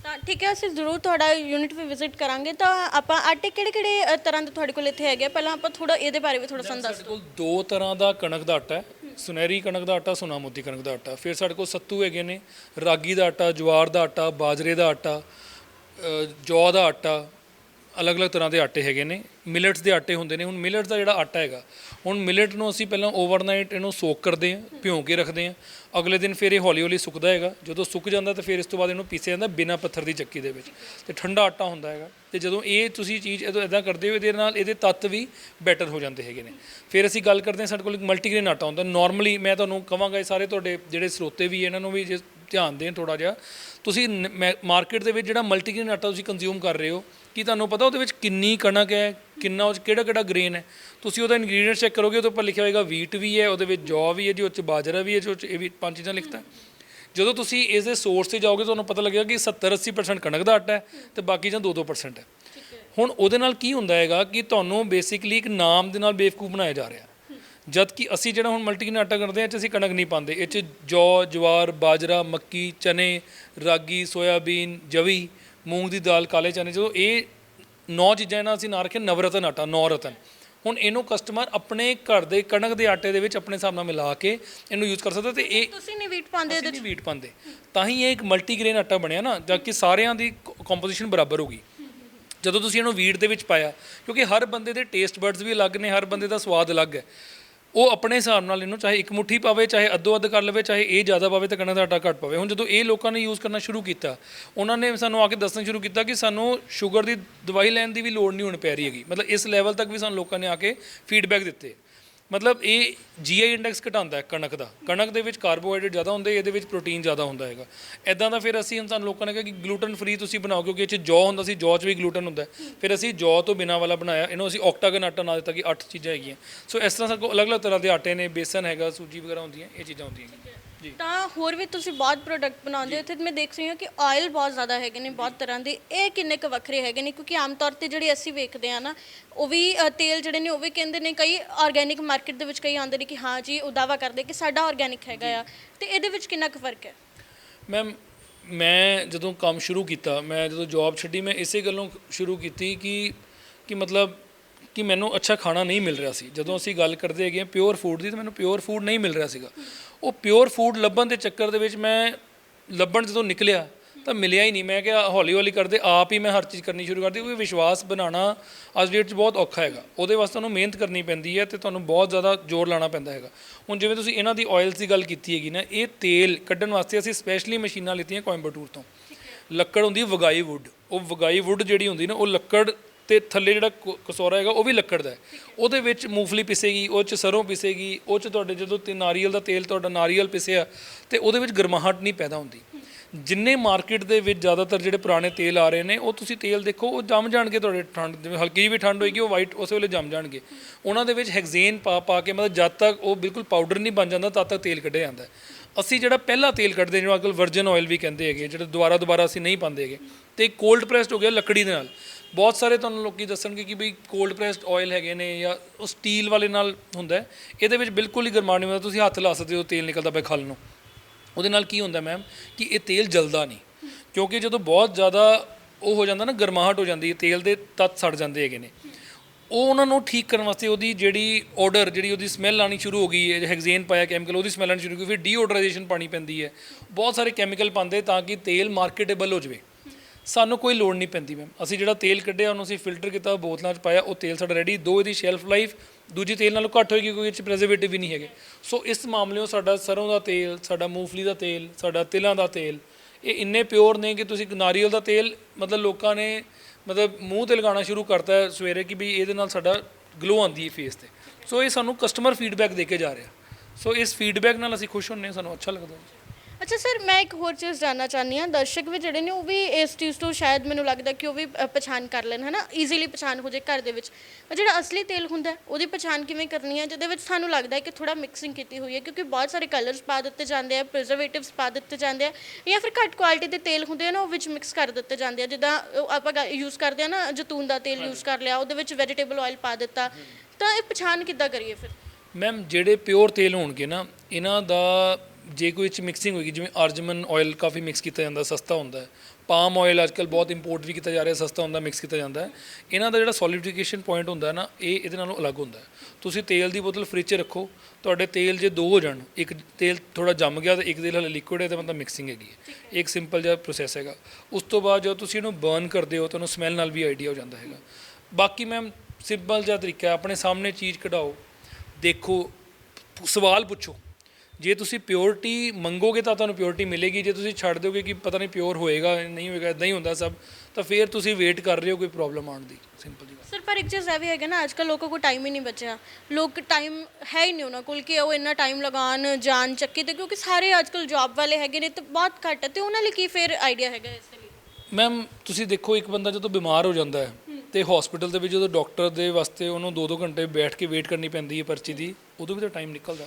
ਤਾਂ ਠੀਕ ਹੈ ਅਸੀਂ ਜ਼ਰੂਰ ਤੁਹਾਡਾ ਯੂਨਿਟ ਵੀ ਵਿਜ਼ਿਟ ਕਰਾਂਗੇ। ਤਾਂ ਆਪਾਂ ਆਟੇ ਕਿਹੜੇ ਕਿਹੜੇ ਤਰ੍ਹਾਂ ਦੇ ਤੁਹਾਡੇ ਕੋਲ ਇੱਥੇ ਹੈਗੇ? ਪਹਿਲਾਂ ਆਪਾਂ ਥੋੜਾ ਇਹਦੇ ਬਾਰੇ ਵੀ ਥੋੜਾ ਸਾਨੂੰ ਦੱਸ ਸਾਡੇ ਕੋਲ ਦੋ ਤਰ੍ਹਾਂ ਦਾ ਕਣਕ ਦਾ ਆਟਾ ਹੈ। ਸੁਨਹਿਰੀ ਕਣਕ ਦਾ ਆਟਾ ਸੋਨਾ ਮੋਤੀ ਕਣਕ ਦਾ ਆਟਾ। ਫਿਰ ਸਾਡੇ ਕੋਲ ਸੱਤੂ ਹੈਗੇ ਨੇ। ਰਾਗੀ ਦਾ ਆਟਾ ਜਵਾਰ ਦਾ ਆਟਾ ਬਾਜਰੇ ਦਾ ਆਟਾ ਅ, ਜੌ ਦਾ ਆਟਾ ਅਲੱਗ-ਅਲੱਗ ਤਰ੍ਹਾਂ ਦੇ ਆਟੇ ਹੈਗੇ ਨੇ ਮਿਲਟਸ ਦੇ ਆਟੇ ਹੁੰਦੇ ਨੇ। ਹੁਣ ਮਿਲਟਸ ਦਾ ਜਿਹੜਾ ਆਟਾ ਹੈਗਾ, ਹੁਣ ਮਿਲਟ ਨੂੰ ਅਸੀਂ ਪਹਿਲਾਂ ਓਵਰਨਾਈਟ ਇਹਨੂੰ ਸੋਕ ਕਰਦੇ ਹਾਂ, ਭਿਉਂ ਕੇ ਰੱਖਦੇ ਹਾਂ। ਅਗਲੇ ਦਿਨ ਫਿਰ ਇਹ ਹੌਲੀ-ਹੌਲੀ ਸੁੱਕਦਾ ਹੈਗਾ। ਜਦੋਂ ਸੁੱਕ ਜਾਂਦਾ ਤਾਂ ਫਿਰ ਇਸ ਤੋਂ ਬਾਅਦ ਇਹਨੂੰ ਪੀਸਿਆ ਜਾਂਦਾ ਬਿਨਾਂ ਪੱਥਰ ਦੀ ਚੱਕੀ ਦੇ ਵਿੱਚ। ਤੇ ਠੰਡਾ ਆਟਾ ਹੁੰਦਾ ਹੈਗਾ। ਤੇ ਜਦੋਂ ਇਹ ਤੁਸੀਂ ਚੀਜ਼ ਇਹਦੋਂ ਇਦਾਂ ਕਰਦੇ ਹੋ, ਇਹਦੇ ਨਾਲ ਇਹਦੇ ਤੱਤ ਵੀ ਬੈਟਰ ਹੋ ਜਾਂਦੇ ਹੈਗੇ ਨੇ। ਫਿਰ ਅਸੀਂ ਗੱਲ ਕਰਦੇ ਹਾਂ ਸਾਡੇ ਕੋਲ ਇੱਕ ਮਲਟੀਗ੍ਰੇਨ ਆਟਾ ਹੁੰਦਾ। ਨਾਰਮਲੀ ਮੈਂ ਤੁਹਾਨੂੰ ਕਹਾਂਗਾ ਇਹ ਸਾਰੇ ਤੁਹਾਡੇ ਜਿਹੜੇ ਸਰੋਤੇ ਵੀ ਇਹਨਾਂ ਨੂੰ ਵੀ ਜੇ ਧਿਆਨ ਦੇਣ ਥੋੜਾ ਜਿਹਾ। ਤੁਸੀਂ ਮਾਰਕੀਟ ਦੇ ਵਿੱਚ ਜਿਹੜਾ ਮਲਟੀਗ੍ਰੇਨ ਆਟਾ ਤੁਸੀਂ ਕੰਜ਼ਿਊਮ ਕਰ ਰਹੇ ਹੋ ਕੀ ਤੁਹਾਨੂੰ ਪਤਾ ਉਹਦੇ ਵਿੱਚ ਕਿੰਨੀ ਕਣਕ ਹੈ ਕਿੰਨਾ ਉਹ 'ਚ ਕਿਹੜਾ ਕਿਹੜਾ ਗ੍ਰੇਨ ਹੈ? ਤੁਸੀਂ ਉਹਦਾ ਇੰਗਰੀਡੀਐਂਟ ਚੈੱਕ ਕਰੋਗੇ ਉਹਦੇ ਉੱਪਰ ਲਿਖਿਆ ਹੋਏਗਾ ਵੀਟ ਵੀ ਹੈ ਉਹਦੇ ਵਿੱਚ ਜੌ ਵੀ ਹੈ ਜੀ ਉਹ 'ਚ ਬਾਜਰਾ ਵੀ ਹੈ ਜੀ ਉਹ 'ਚ ਇਹ ਵੀ ਪੰਜ ਚੀਜ਼ਾਂ ਲਿਖਤਾ। ਜਦੋਂ ਤੁਸੀਂ ਇਸ ਦੇ ਸੋਰਸ ਤੇ ਜਾਓਗੇ ਤੁਹਾਨੂੰ ਪਤਾ ਲੱਗੇਗਾ ਕਿ 70 80% ਕਣਕ ਦਾ ਆਟਾ ਹੈ ਤੇ ਬਾਕੀ ਜਾਂ 2-2% ਹੈ। ਹੁਣ ਉਹਦੇ ਨਾਲ ਕੀ ਹੁੰਦਾ ਹੈਗਾ ਕਿ ਤੁਹਾਨੂੰ ਬੇਸਿਕਲੀ ਇੱਕ ਨਾਮ ਦੇ ਨਾਲ ਬੇਵਕੂਫ ਬਣਾਇਆ ਜਾ ਰਿਹਾ। ਜਦ ਕਿ ਅਸੀਂ ਜਿਹੜਾ ਹੁਣ ਮਲਟੀਗ੍ਰੇਨ ਆਟਾ ਕਰਦੇ ਹਾਂ ਇਹ 'ਚ ਅਸੀਂ ਕਣਕ ਨਹੀਂ ਪਾਉਂਦੇ। ਇਹ 'ਚ ਜੌ ਜਵਾਰ ਬਾਜਰਾ ਮੱਕੀ ਚਨੇ ਰਾਗੀ ਸੋਇਆਬੀਨ ਜਵੀ ਮੂੰਗ ਦੀ ਦਾਲ ਕਾਲੇ ਚਨੇ ਜਦੋਂ ਇਹ ਨੌ ਚੀਜ਼ਾਂ ਇਹਨਾਂ ਅਸੀਂ ਨਾਂ ਰੱਖਿਆ ਨਵਰਤਨ ਆਟਾ ਨੌ ਰਤਨ ਹੁਣ ਇਹਨੂੰ ਕਸਟਮਰ ਆਪਣੇ ਘਰ ਦੇ ਕਣਕ ਦੇ ਆਟੇ ਦੇ ਵਿੱਚ ਆਪਣੇ ਹਿਸਾਬ ਨਾਲ ਮਿਲਾ ਕੇ ਇਹਨੂੰ ਯੂਜ਼ ਕਰ ਸਕਦਾ ਤੇ ਇਹ ਤੁਸੀਂ ਨਹੀਂ ਵੀਟ ਪਾਉਂਦੇ ਅਸੀਂ ਨਹੀਂ ਵੀਟ ਪਾਉਂਦੇ। ਤਾਂ ਹੀ ਇਹ ਇੱਕ ਮਲਟੀਗ੍ਰੇਨ ਆਟਾ ਬਣਿਆ ਨਾ ਜਦ ਕਿ ਸਾਰਿਆਂ ਦੀ ਕੰਪੋਜੀਸ਼ਨ ਬਰਾਬਰ ਹੋਗੀ ਜਦੋਂ ਤੁਸੀਂ ਇਹਨੂੰ ਵੀਟ ਦੇ ਵਿੱਚ ਪਾਇਆ ਕਿਉਂਕਿ ਹਰ ਬੰਦੇ ਦੇ ਟੇਸਟ ਬਰਡਸ ਵੀ ਅਲੱਗ ਨੇ ਹਰ ਬੰਦੇ ਦਾ ਸਵਾਦ ਅਲੱਗ ਹੈ। ਉਹ ਆਪਣੇ ਹਿਸਾਬ ਨਾਲ ਇਹਨੂੰ ਚਾਹੇ ਇੱਕ ਮੁੱਠੀ ਪਾਵੇ, ਚਾਹੇ ਅੱਧੋ ਅੱਧ ਕਰ ਲਵੇ, ਚਾਹੇ ਇਹ ਜ਼ਿਆਦਾ ਪਾਵੇ ਤਾਂ ਕਣਕ ਦਾ ਆਟਾ ਘੱਟ ਪਾਵੇ। ਹੁਣ ਜਦੋਂ ਇਹ ਲੋਕਾਂ ਨੇ ਯੂਜ਼ ਕਰਨਾ ਸ਼ੁਰੂ ਕੀਤਾ, ਉਹਨਾਂ ਨੇ ਸਾਨੂੰ ਆ ਕੇ ਦੱਸਣਾ ਸ਼ੁਰੂ ਕੀਤਾ ਕਿ ਸਾਨੂੰ ਸ਼ੂਗਰ ਦੀ ਦਵਾਈ ਲੈਣ ਦੀ ਵੀ ਲੋੜ ਨਹੀਂ ਹੁਣ ਪੈ ਰਹੀ ਹੈਗੀ। ਮਤਲਬ ਇਸ ਲੈਵਲ ਤੱਕ ਵੀ ਸਾਨੂੰ ਲੋਕਾਂ ਨੇ ਆ ਕੇ ਫੀਡਬੈਕ ਦਿੱਤੇ। ਮਤਲਬ ਇਹ ਜੀਆਈ ਇੰਡੈਕਸ ਘਟਾਉਂਦਾ ਹੈ ਕਣਕ ਦਾ। ਕਣਕ ਦੇ ਵਿੱਚ ਕਾਰਬੋਹਾਈਡਰੇਟ ਜ਼ਿਆਦਾ ਹੁੰਦੇ, ਇਹਦੇ ਵਿੱਚ ਪ੍ਰੋਟੀਨ ਜ਼ਿਆਦਾ ਹੁੰਦਾ ਹੈਗਾ। ਐਦਾਂ ਦਾ ਫਿਰ ਅਸੀਂ ਹੁਣ ਸਾਨੂੰ ਲੋਕਾਂ ਨੇ ਕਿਹਾ ਕਿ ਗਲੂਟਨ ਫ੍ਰੀ ਤੁਸੀਂ ਬਣਾਓ, ਕਿਉਂਕਿ ਇਹ 'ਚ ਜੌ ਹੁੰਦਾ ਸੀ, ਜੌ 'ਚ ਵੀ ਗਲੂਟਨ ਹੁੰਦਾ ਫਿਰ ਅਸੀਂ ਜੌ ਤੋਂ ਬਿਨਾਂ ਵਾਲਾ ਬਣਾਇਆ, ਇਹਨੂੰ ਅਸੀਂ ਆਕਟਾਗਨ ਆਟਾ ਨਾਂ ਦਿੱਤਾ ਕਿ 8 ਚੀਜ਼ਾਂ ਹੈਗੀਆਂ। ਸੋ ਇਸ ਤਰ੍ਹਾਂ ਸਾਡੇ ਕੋਲ ਅਲੱਗ-ਅਲੱਗ ਤਰ੍ਹਾਂ ਦੇ ਆਟੇ ਨੇ, ਬੇਸਨ ਹੈਗਾ, ਸੂਜੀ ਵਗੈਰਾ ਹੁੰਦੀਆਂ, ਇਹ ਚੀਜ਼ਾਂ ਹੁੰਦੀਆਂ ਤਾਂ ਹੋਰ ਵੀ ਤੁਸੀਂ ਬਹੁਤ ਪ੍ਰੋਡਕਟ ਬਣਾਉਂਦੇ ਹੋ ਇੱਥੇ ਮੈਂ ਦੇਖ ਰਹੀ ਹਾਂ ਕਿ ਆਇਲ ਬਹੁਤ ਜ਼ਿਆਦਾ ਹੈਗੇ ਨੇ ਬਹੁਤ ਤਰ੍ਹਾਂ ਦੇ। ਇਹ ਕਿੰਨੇ ਕੁ ਵੱਖਰੇ ਹੈਗੇ ਨੇ ਕਿਉਂਕਿ ਆਮ ਤੌਰ ਤੇ ਜਿਹੜੇ ਅਸੀਂ ਵੇਖਦੇ ਆ ਨਾ ਉਹ ਵੀ ਅ, ਤੇਲ ਜਿਹੜੇ ਨੇ ਉਹ ਵੀ ਕਹਿੰਦੇ ਨੇ ਕਈ ਆਰਗੈਨਿਕ ਮਾਰਕੀਟ ਦੇ ਵਿੱਚ ਕਈ ਆਉਂਦੇ ਨੇ ਕਿ ਹਾਂ ਜੀ ਉਹ ਦਾਵਾ ਕਰਦੇ ਕਿ ਸਾਡਾ ਆਰਗੈਨਿਕ ਹੈਗਾ ਆ। ਤੇ ਇਹਦੇ ਵਿੱਚ ਕਿੰਨਾ ਕੁ ਫ਼ਰਕ ਹੈ? ਮੈਮ ਮੈਂ ਜਦੋਂ ਕੰਮ ਸ਼ੁਰੂ ਕੀਤਾ ਮੈਂ ਜਦੋਂ ਜੌਬ ਛੱਡੀ ਮੈਂ ਇਸੇ ਗੱਲੋਂ ਸ਼ੁਰੂ ਕੀਤੀ ਕਿ ਕਿ ਮਤਲਬ ਕਿ ਮੈਨੂੰ ਅੱਛਾ ਖਾਣਾ ਨਹੀਂ ਮਿਲ ਰਿਹਾ ਸੀ। ਜਦੋਂ ਅਸੀਂ ਗੱਲ ਕਰਦੇ ਹੈਗੇ ਪਿਓਰ ਫੂਡ ਦੀ ਤਾਂ ਮੈਨੂੰ ਪਿਓਰ ਫੂਡ ਨਹੀਂ ਮਿਲ ਰਿਹਾ ਸੀਗਾ। ਉਹ ਪਿਓਰ ਫੂਡ ਲੱਭਣ ਦੇ ਚੱਕਰ ਦੇ ਵਿੱਚ ਮੈਂ ਲੱਭਣ ਜਦੋਂ ਨਿਕਲਿਆ ਤਾਂ ਮਿਲਿਆ ਹੀ ਨਹੀਂ। ਮੈਂ ਕਿਹਾ ਹੌਲੀ ਹੌਲੀ ਕਰਦੇ ਆਪ ਹੀ ਮੈਂ ਹਰ ਚੀਜ਼ ਕਰਨੀ ਸ਼ੁਰੂ ਕਰਦੀ ਕਿਉਂਕਿ ਵਿਸ਼ਵਾਸ ਬਣਾਉਣਾ ਅੱਜ ਡੇਟ 'ਚ ਬਹੁਤ ਔਖਾ ਹੈਗਾ। ਉਹਦੇ ਵਾਸਤੇ ਤੁਹਾਨੂੰ ਮਿਹਨਤ ਕਰਨੀ ਪੈਂਦੀ ਹੈ ਤੇ ਤੁਹਾਨੂੰ ਬਹੁਤ ਜ਼ਿਆਦਾ ਜ਼ੋਰ ਲਾਣਾ ਪੈਂਦਾ ਹੈਗਾ। ਹੁਣ ਜਿਵੇਂ ਤੁਸੀਂ ਇਹਨਾਂ ਦੀ ਆਇਲਸ ਦੀ ਗੱਲ ਕੀਤੀ ਹੈਗੀ ਨਾ ਇਹ ਤੇਲ ਕੱਢਣ ਵਾਸਤੇ ਅਸੀਂ ਸਪੈਸ਼ਲੀ ਮਸ਼ੀਨਾਂ ਲਿੱਤੀਆਂ ਕੋਇੰਬਟੂਰ ਤੋਂ। ਲੱਕੜ ਹੁੰਦੀ ਵਗਾਈ ਵੁੱਡ ਉਹ ਵਗਾਈ ਵੁੱਡ ਜਿਹੜੀ ਹੁੰਦੀ ਨਾ ਉਹ ਲੱਕੜ ਤੇ ਥੱਲੇ ਜਿਹੜਾ ਕ- ਕਸੌਰਾ ਹੈਗਾ, ਉਹ ਵੀ ਲੱਕੜ ਦਾ ਹੈ। ਉਹਦੇ ਵਿੱਚ ਮੂੰਗਫਲੀ ਪਿਸੇਗੀ, ਉਹ ਚ ਸਰੋਂ ਪਿਸੇਗੀ, ਉਹ ਚ ਤੁਹਾਡੇ ਜਦੋਂ ਤੇ ਨਾਰੀਅਲ ਦਾ ਤੇਲ ਤੁਹਾਡਾ ਨਾਰੀਅਲ ਪਿਸਿਆ, ਤੇ ਉਹਦੇ ਵਿੱਚ ਗਰਮਾਹਟ ਨਹੀਂ ਪੈਦਾ ਹੁੰਦੀ। ਜਿੰਨੇ ਮਾਰਕੀਟ ਦੇ ਵਿੱਚ ਜ਼ਿਆਦਾਤਰ ਜਿਹੜੇ ਪੁਰਾਣੇ ਤੇਲ ਆ ਰਹੇ ਨੇ, ਉਹ ਤੁਸੀਂ ਤੇਲ ਦੇਖੋ, ਉਹ ਜੰਮ ਜਾਣਗੇ ਤੁਹਾਡੇ ਠੰਡ, ਜਿਵੇਂ ਹਲਕੀ ਜਿਹੀ ਵੀ ਠੰਡ ਹੋਏਗੀ, ਉਹ ਵਾਈਟ ਉਸੇ ਵੇਲੇ ਜੰਮ ਜਾਣਗੇ। ਉਹਨਾਂ ਦੇ ਵਿੱਚ ਹੈਗਜ਼ੇਨ ਪਾ ਪਾ ਕੇ ਮਤਲਬ ਜਦ ਤੱਕ ਉਹ ਬਿਲਕੁਲ ਪਾਊਡਰ ਨਹੀਂ ਬਣ ਜਾਂਦਾ, ਤਦ ਤੱਕ ਤੇਲ ਕੱਢਿਆ ਜਾਂਦਾ ਹੈ। ਅਸੀਂ ਜਿਹੜਾ ਪਹਿਲਾ ਤੇਲ ਕੱਢਦੇ ਜਿਹਨੂੰ ਅੱਜਕੱਲ ਵਰਜਨ ਆਇਲ ਵੀ ਕਹਿੰਦੇ ਹੈਗੇ ਜਿਹੜਾ ਦੁਬਾਰਾ ਦੁਬਾਰਾ ਅਸੀਂ ਨਹੀਂ ਪਾਉਂਦੇ ਹੈਗੇ। ਤੇ ਕੋਲਡ ਪ੍ਰੈਸਡ ਹੋ ਗਿਆ ਲੱਕੜੀ ਦੇ ਨਾਲ। ਬਹੁਤ ਸਾਰੇ ਤੁਹਾਨੂੰ ਲੋਕੀ ਦੱਸਣਗੇ ਕਿ ਬਈ ਕੋਲਡ ਪ੍ਰੈਸਡ ਆਇਲ ਹੈਗੇ ਨੇ ਜਾਂ ਉਹ ਸਟੀਲ ਵਾਲੇ ਨਾਲ ਹੁੰਦਾ ਹੈ। ਇਹਦੇ ਵਿੱਚ ਬਿਲਕੁਲ ਹੀ ਗਰਮਾਹਟ ਨਹੀਂ ਹੁੰਦਾ। ਤੁਸੀਂ ਹੱਥ ਲਾ ਸਕਦੇ ਹੋ, ਤੇਲ ਨਿਕਲਦਾ ਪਿਆ ਖਲ ਨੂੰ। ਉਹਦੇ ਨਾਲ ਕੀ ਹੁੰਦਾ ਮੈਮ ਕਿ ਇਹ ਤੇਲ ਜਲਦਾ ਨਹੀਂ। ਕਿਉਂਕਿ ਜਦੋਂ ਬਹੁਤ ਜ਼ਿਆਦਾ ਉਹ ਹੋ ਜਾਂਦਾ ਨਾ, ਗਰਮਾਹਟ ਹੋ ਜਾਂਦੀ ਹੈ, ਤੇਲ ਦੇ ਤੱਤ ਸੜ ਜਾਂਦੇ ਹੈਗੇ ਨੇ। ਉਹ ਉਹਨਾਂ ਨੂੰ ਠੀਕ ਕਰਨ ਵਾਸਤੇ ਉਹਦੀ ਜਿਹੜੀ ਆਰਡਰ ਜਿਹੜੀ ਉਹਦੀ ਸਮੈਲ ਆਣੀ ਸ਼ੁਰੂ ਹੋ ਗਈ ਹੈ ਹੈਗਜ਼ੇਨ ਪਾਇਆ ਕੈਮੀਕਲ ਉਹਦੀ ਸਮੈਲ ਆਣੀ ਸ਼ੁਰੂ ਹੋ ਗਈ, ਫਿਰ ਡੀਓਡਰਾਈਜੇਸ਼ਨ ਪਾਣੀ ਪੈਂਦੀ ਹੈ। ਬਹੁਤ ਸਾਰੇ ਕੈਮੀਕਲ ਪਾਉਂਦੇ ਤਾਂ ਕਿ ਤੇਲ ਮਾਰਕੀਟੇਬਲ ਹੋ ਜਾਵੇ। ਸਾਨੂੰ ਕੋਈ ਲੋੜ ਨਹੀਂ ਪੈਂਦੀ ਮੈਮ ਅਸੀਂ ਜਿਹੜਾ ਤੇਲ ਕੱਢਿਆ, ਉਹਨੂੰ ਅਸੀਂ ਫਿਲਟਰ ਕੀਤਾ ਬੋਤਲਾਂ 'ਚ ਪਾਇਆ, ਉਹ ਤੇਲ ਸਾਡਾ ਰੈਡੀ ਦੋ ਇਹਦੀ ਸ਼ੈਲਫ ਲਾਈਫ ਦੂਜੀ ਤੇਲ ਨਾਲੋਂ ਘੱਟ ਹੋਏਗੀ ਕਿਉਂਕਿ ਇਹ 'ਚ ਪ੍ਰੀਜ਼ਰਵੇਟਿਵ ਵੀ ਨਹੀਂ ਹੈਗੇ। ਸੋ ਇਸ ਮਾਮਲੇ 'ਚ ਸਾਡਾ ਸਰੋਂ ਦਾ ਤੇਲ, ਸਾਡਾ ਮੂੰਗਫਲੀ ਦਾ ਤੇਲ, ਸਾਡਾ ਤਿਲਾਂ ਦਾ ਤੇਲ, ਇਹ ਇੰਨੇ ਪਿਓਰ ਨੇ ਕਿ ਤੁਸੀਂ ਨਾਰੀਅਲ ਦਾ ਤੇਲ, ਮਤਲਬ ਲੋਕਾਂ ਨੇ, ਮਤਲਬ ਮੂੰਹ ਤੇ ਲਗਾਉਣਾ ਸ਼ੁਰੂ ਕਰਤਾ ਹੈ ਸਵੇਰੇ ਕਿ ਵੀ ਇਹਦੇ ਨਾਲ ਸਾਡਾ ਗਲੋ ਆਉਂਦੀ ਹੈ ਫੇਸ ਤੇ। ਸੋ ਇਹ ਸਾਨੂੰ ਕਸਟਮਰ ਫੀਡਬੈਕ ਦੇ ਕੇ ਜਾ ਰਿਹਾ। ਸੋ ਇਸ ਫੀਡਬੈਕ ਨਾਲ ਅਸੀਂ ਖੁਸ਼ ਹੁੰਨੇ ਹਾਂ, ਸਾਨੂੰ ਅੱਛਾ ਲੱਗਦਾ ਅੱਛਾ ਸਰ ਮੈਂ ਇੱਕ ਹੋਰ ਚੀਜ਼ ਜਾਨਣਾ ਚਾਹੁੰਦੀ ਹਾਂ। ਦਰਸ਼ਕ ਵੀ ਜਿਹੜੇ ਨੇ ਉਹ ਵੀ ਇਸ ਚੀਜ਼ ਤੋਂ ਸ਼ਾਇਦ ਮੈਨੂੰ ਲੱਗਦਾ ਕਿ ਉਹ ਵੀ ਅ, ਪਛਾਣ ਕਰ ਲੈਣ ਹਨਾ? ਈਜ਼ੀਲੀ ਪਛਾਣ ਹੋ ਜਾਏ ਘਰ ਦੇ ਵਿੱਚ। ਪਰ ਜਿਹੜਾ ਅਸਲੀ ਤੇਲ ਹੁੰਦਾ ਹੈ, ਉਹਦੀ ਪਛਾਣ ਕਿਵੇਂ ਕਰਨੀ ਹੈ? ਜਿਹਦੇ ਵਿੱਚ ਸਾਨੂੰ ਲੱਗਦਾ ਹੈ ਕਿ ਥੋੜਾ ਮਿਕਸਿੰਗ ਕੀਤੀ ਹੋਈ ਹੈ ਕਿਉਂਕਿ ਬਹੁਤ ਸਾਰੇ ਕਲਰਸ ਪਾ ਦਿੱਤੇ ਜਾਂਦੇ ਆ ਪ੍ਰੀਜ਼ਰਵੇਟਿਵਸ ਪਾ ਦਿੱਤੇ ਜਾਂਦੇ ਆ ਜਾਂ ਫਿਰ ਘੱਟ ਕੁਆਲਿਟੀ ਦੇ ਤੇਲ ਹੁੰਦੇ ਆ ਨਾ ਉਹ ਵਿੱਚ ਮਿਕਸ ਕਰ ਦਿੱਤੇ ਜਾਂਦੇ ਆ। ਜਿੱਦਾਂ ਉਹ ਆਪਾਂ ਯੂਜ਼ ਕਰਦੇ ਆ ਨਾ ਜੈਤੂਨ ਦਾ ਤੇਲ ਯੂਜ਼ ਕਰ ਲਿਆ ਉਹਦੇ ਵਿੱਚ ਵੈਜੀਟੇਬਲ ਆਇਲ ਪਾ ਦਿੱਤਾ। ਤਾਂ ਇਹ ਪਛਾਣ ਕਿੱਦਾਂ ਕਰੀਏ ਫਿਰ? ਮੈਮ ਜਿਹੜੇ ਪਿਓਰ ਤੇਲ ਹੋਣਗੇ ਨਾ ਇਹਨਾਂ ਦਾ ਜੇ ਕੋਈ ਚ ਮਿਕਸਿੰਗ ਹੋਏਗੀ ਜਿਵੇਂ ਅਰਜਮਨ ਆਇਲ ਕਾਫੀ ਮਿਕਸ ਕੀਤਾ ਜਾਂਦਾ ਸਸਤਾ ਹੁੰਦਾ ਹੈ। ਪਾਮ ਆਇਲ ਅੱਜਕੱਲ ਬਹੁਤ ਇੰਪੋਰਟ ਵੀ ਕੀਤਾ ਜਾ ਰਿਹਾ ਸਸਤਾ ਹੁੰਦਾ ਮਿਕਸ ਕੀਤਾ ਜਾਂਦਾ ਹੈ। ਇਹਨਾਂ ਦਾ ਜਿਹੜਾ ਸੋਲੀਡਿਫਿਕੇਸ਼ਨ ਪੁਆਇੰਟ ਹੁੰਦਾ ਹੈ ਨਾ ਇਹ ਇਹਦੇ ਨਾਲੋਂ ਅਲੱਗ ਹੁੰਦਾ ਹੈ। ਤੁਸੀਂ ਤੇਲ ਦੀ ਬੋਤਲ ਫ੍ਰਿਜ 'ਚ ਰੱਖੋ ਤੁਹਾਡੇ ਤੇਲ ਜੇ ਦੋ ਹੋ ਜਾਣ ਇੱਕ ਤੇਲ ਥੋੜਾ ਜੰਮ ਗਿਆ ਤੇ ਇੱਕ ਤੇਲ ਹਲੇ ਲਿਕੁਇਡ ਹੈ ਤਾਂ ਮਤਲਬ ਮਿਕਸਿੰਗ ਹੈਗੀ ਹੈ। ਇੱਕ ਸਿੰਪਲ ਜਿਹਾ ਪ੍ਰੋਸੈਸ ਹੈਗਾ। ਉਸ ਤੋਂ ਬਾਅਦ ਜਦੋਂ ਤੁਸੀਂ ਇਹਨੂੰ ਬਰਨ ਕਰਦੇ ਹੋ ਤੁਹਾਨੂੰ ਸਮੈਲ ਨਾਲ ਵੀ ਆਈਡੀਆ ਹੋ ਜਾਂਦਾ ਹੈਗਾ। ਬਾਕੀ ਮੈਮ ਸਿੰਪਲ ਜਿਹਾ ਤਰੀਕਾ ਹੈ ਆਪਣੇ ਸਾਹਮਣੇ ਚੀਜ਼ ਕਢਾਓ ਦੇਖੋ ਸਵਾਲ ਪੁੱਛੋ। ਜੇ ਤੁਸੀਂ ਪਿਓਰਿਟੀ ਮੰਗੋਗੇ ਤਾਂ ਤੁਹਾਨੂੰ ਪਿਓਰਿਟੀ ਮਿਲੇਗੀ ਜੇ ਤੁਸੀਂ ਛੱਡ ਦਿਓਗੇ ਕਿ ਪਤਾ ਨਹੀਂ ਪਿਓਰ ਹੋਏਗਾ ਨਹੀਂ ਹੋਏਗਾ ਇਦਾਂ ਹੀ ਹੁੰਦਾ ਸਭ ਤਾਂ ਫਿਰ ਤੁਸੀਂ ਵੇਟ ਕਰ ਰਹੇ ਹੋ ਕੋਈ ਪ੍ਰੋਬਲਮ ਆਉਣ ਦੀ ਸਿੰਪਲ ਜੀ ਸਰ ਪਰ ਇੱਕ ਚੀਜ਼ ਇਹ ਵੀ ਹੈਗਾ ਨਾ ਅੱਜਕੱਲ ਲੋਕਾਂ ਕੋਲ ਟਾਈਮ ਹੀ ਨਹੀਂ ਬਚਿਆ। ਲੋਕ ਟਾਈਮ ਹੈ ਹੀ ਨਹੀਂ ਉਹਨਾਂ ਕੋਲ ਕਿ ਉਹ ਇੰਨਾ ਟਾਈਮ ਲਗਾਉਣ ਜਾਣ ਚੱਕੀ ਤੇ ਕਿਉਂਕਿ ਸਾਰੇ ਅੱਜਕੱਲ ਜੌਬ ਵਾਲੇ ਹੈਗੇ ਨੇ ਤੇ ਬਹੁਤ ਘੱਟ ਹੈ ਤੇ ਉਹਨਾਂ ਲਈ ਕੀ ਫਿਰ ਆਈਡੀਆ ਹੈਗਾ ਇਸ ਲਈ? ਮੈਮ ਤੁਸੀਂ ਦੇਖੋ ਇੱਕ ਬੰਦਾ ਜਦੋਂ ਬਿਮਾਰ ਹੋ ਜਾਂਦਾ ਹੈ ਤੇ ਹਸਪੀਟਲ ਦੇ ਵਿੱਚ ਜਦੋਂ ਡਾਕਟਰ ਦੇ ਵਾਸਤੇ ਉਹਨੂੰ 2-2 ਘੰਟੇ ਬੈਠ ਕੇ ਵੇਟ ਕਰਨੀ ਪੈਂਦੀ ਹੈ ਪਰਚੀ ਦੀ ਉਦੋਂ ਵੀ ਤਾਂ ਟਾਈਮ ਨਿਕਲਦਾ।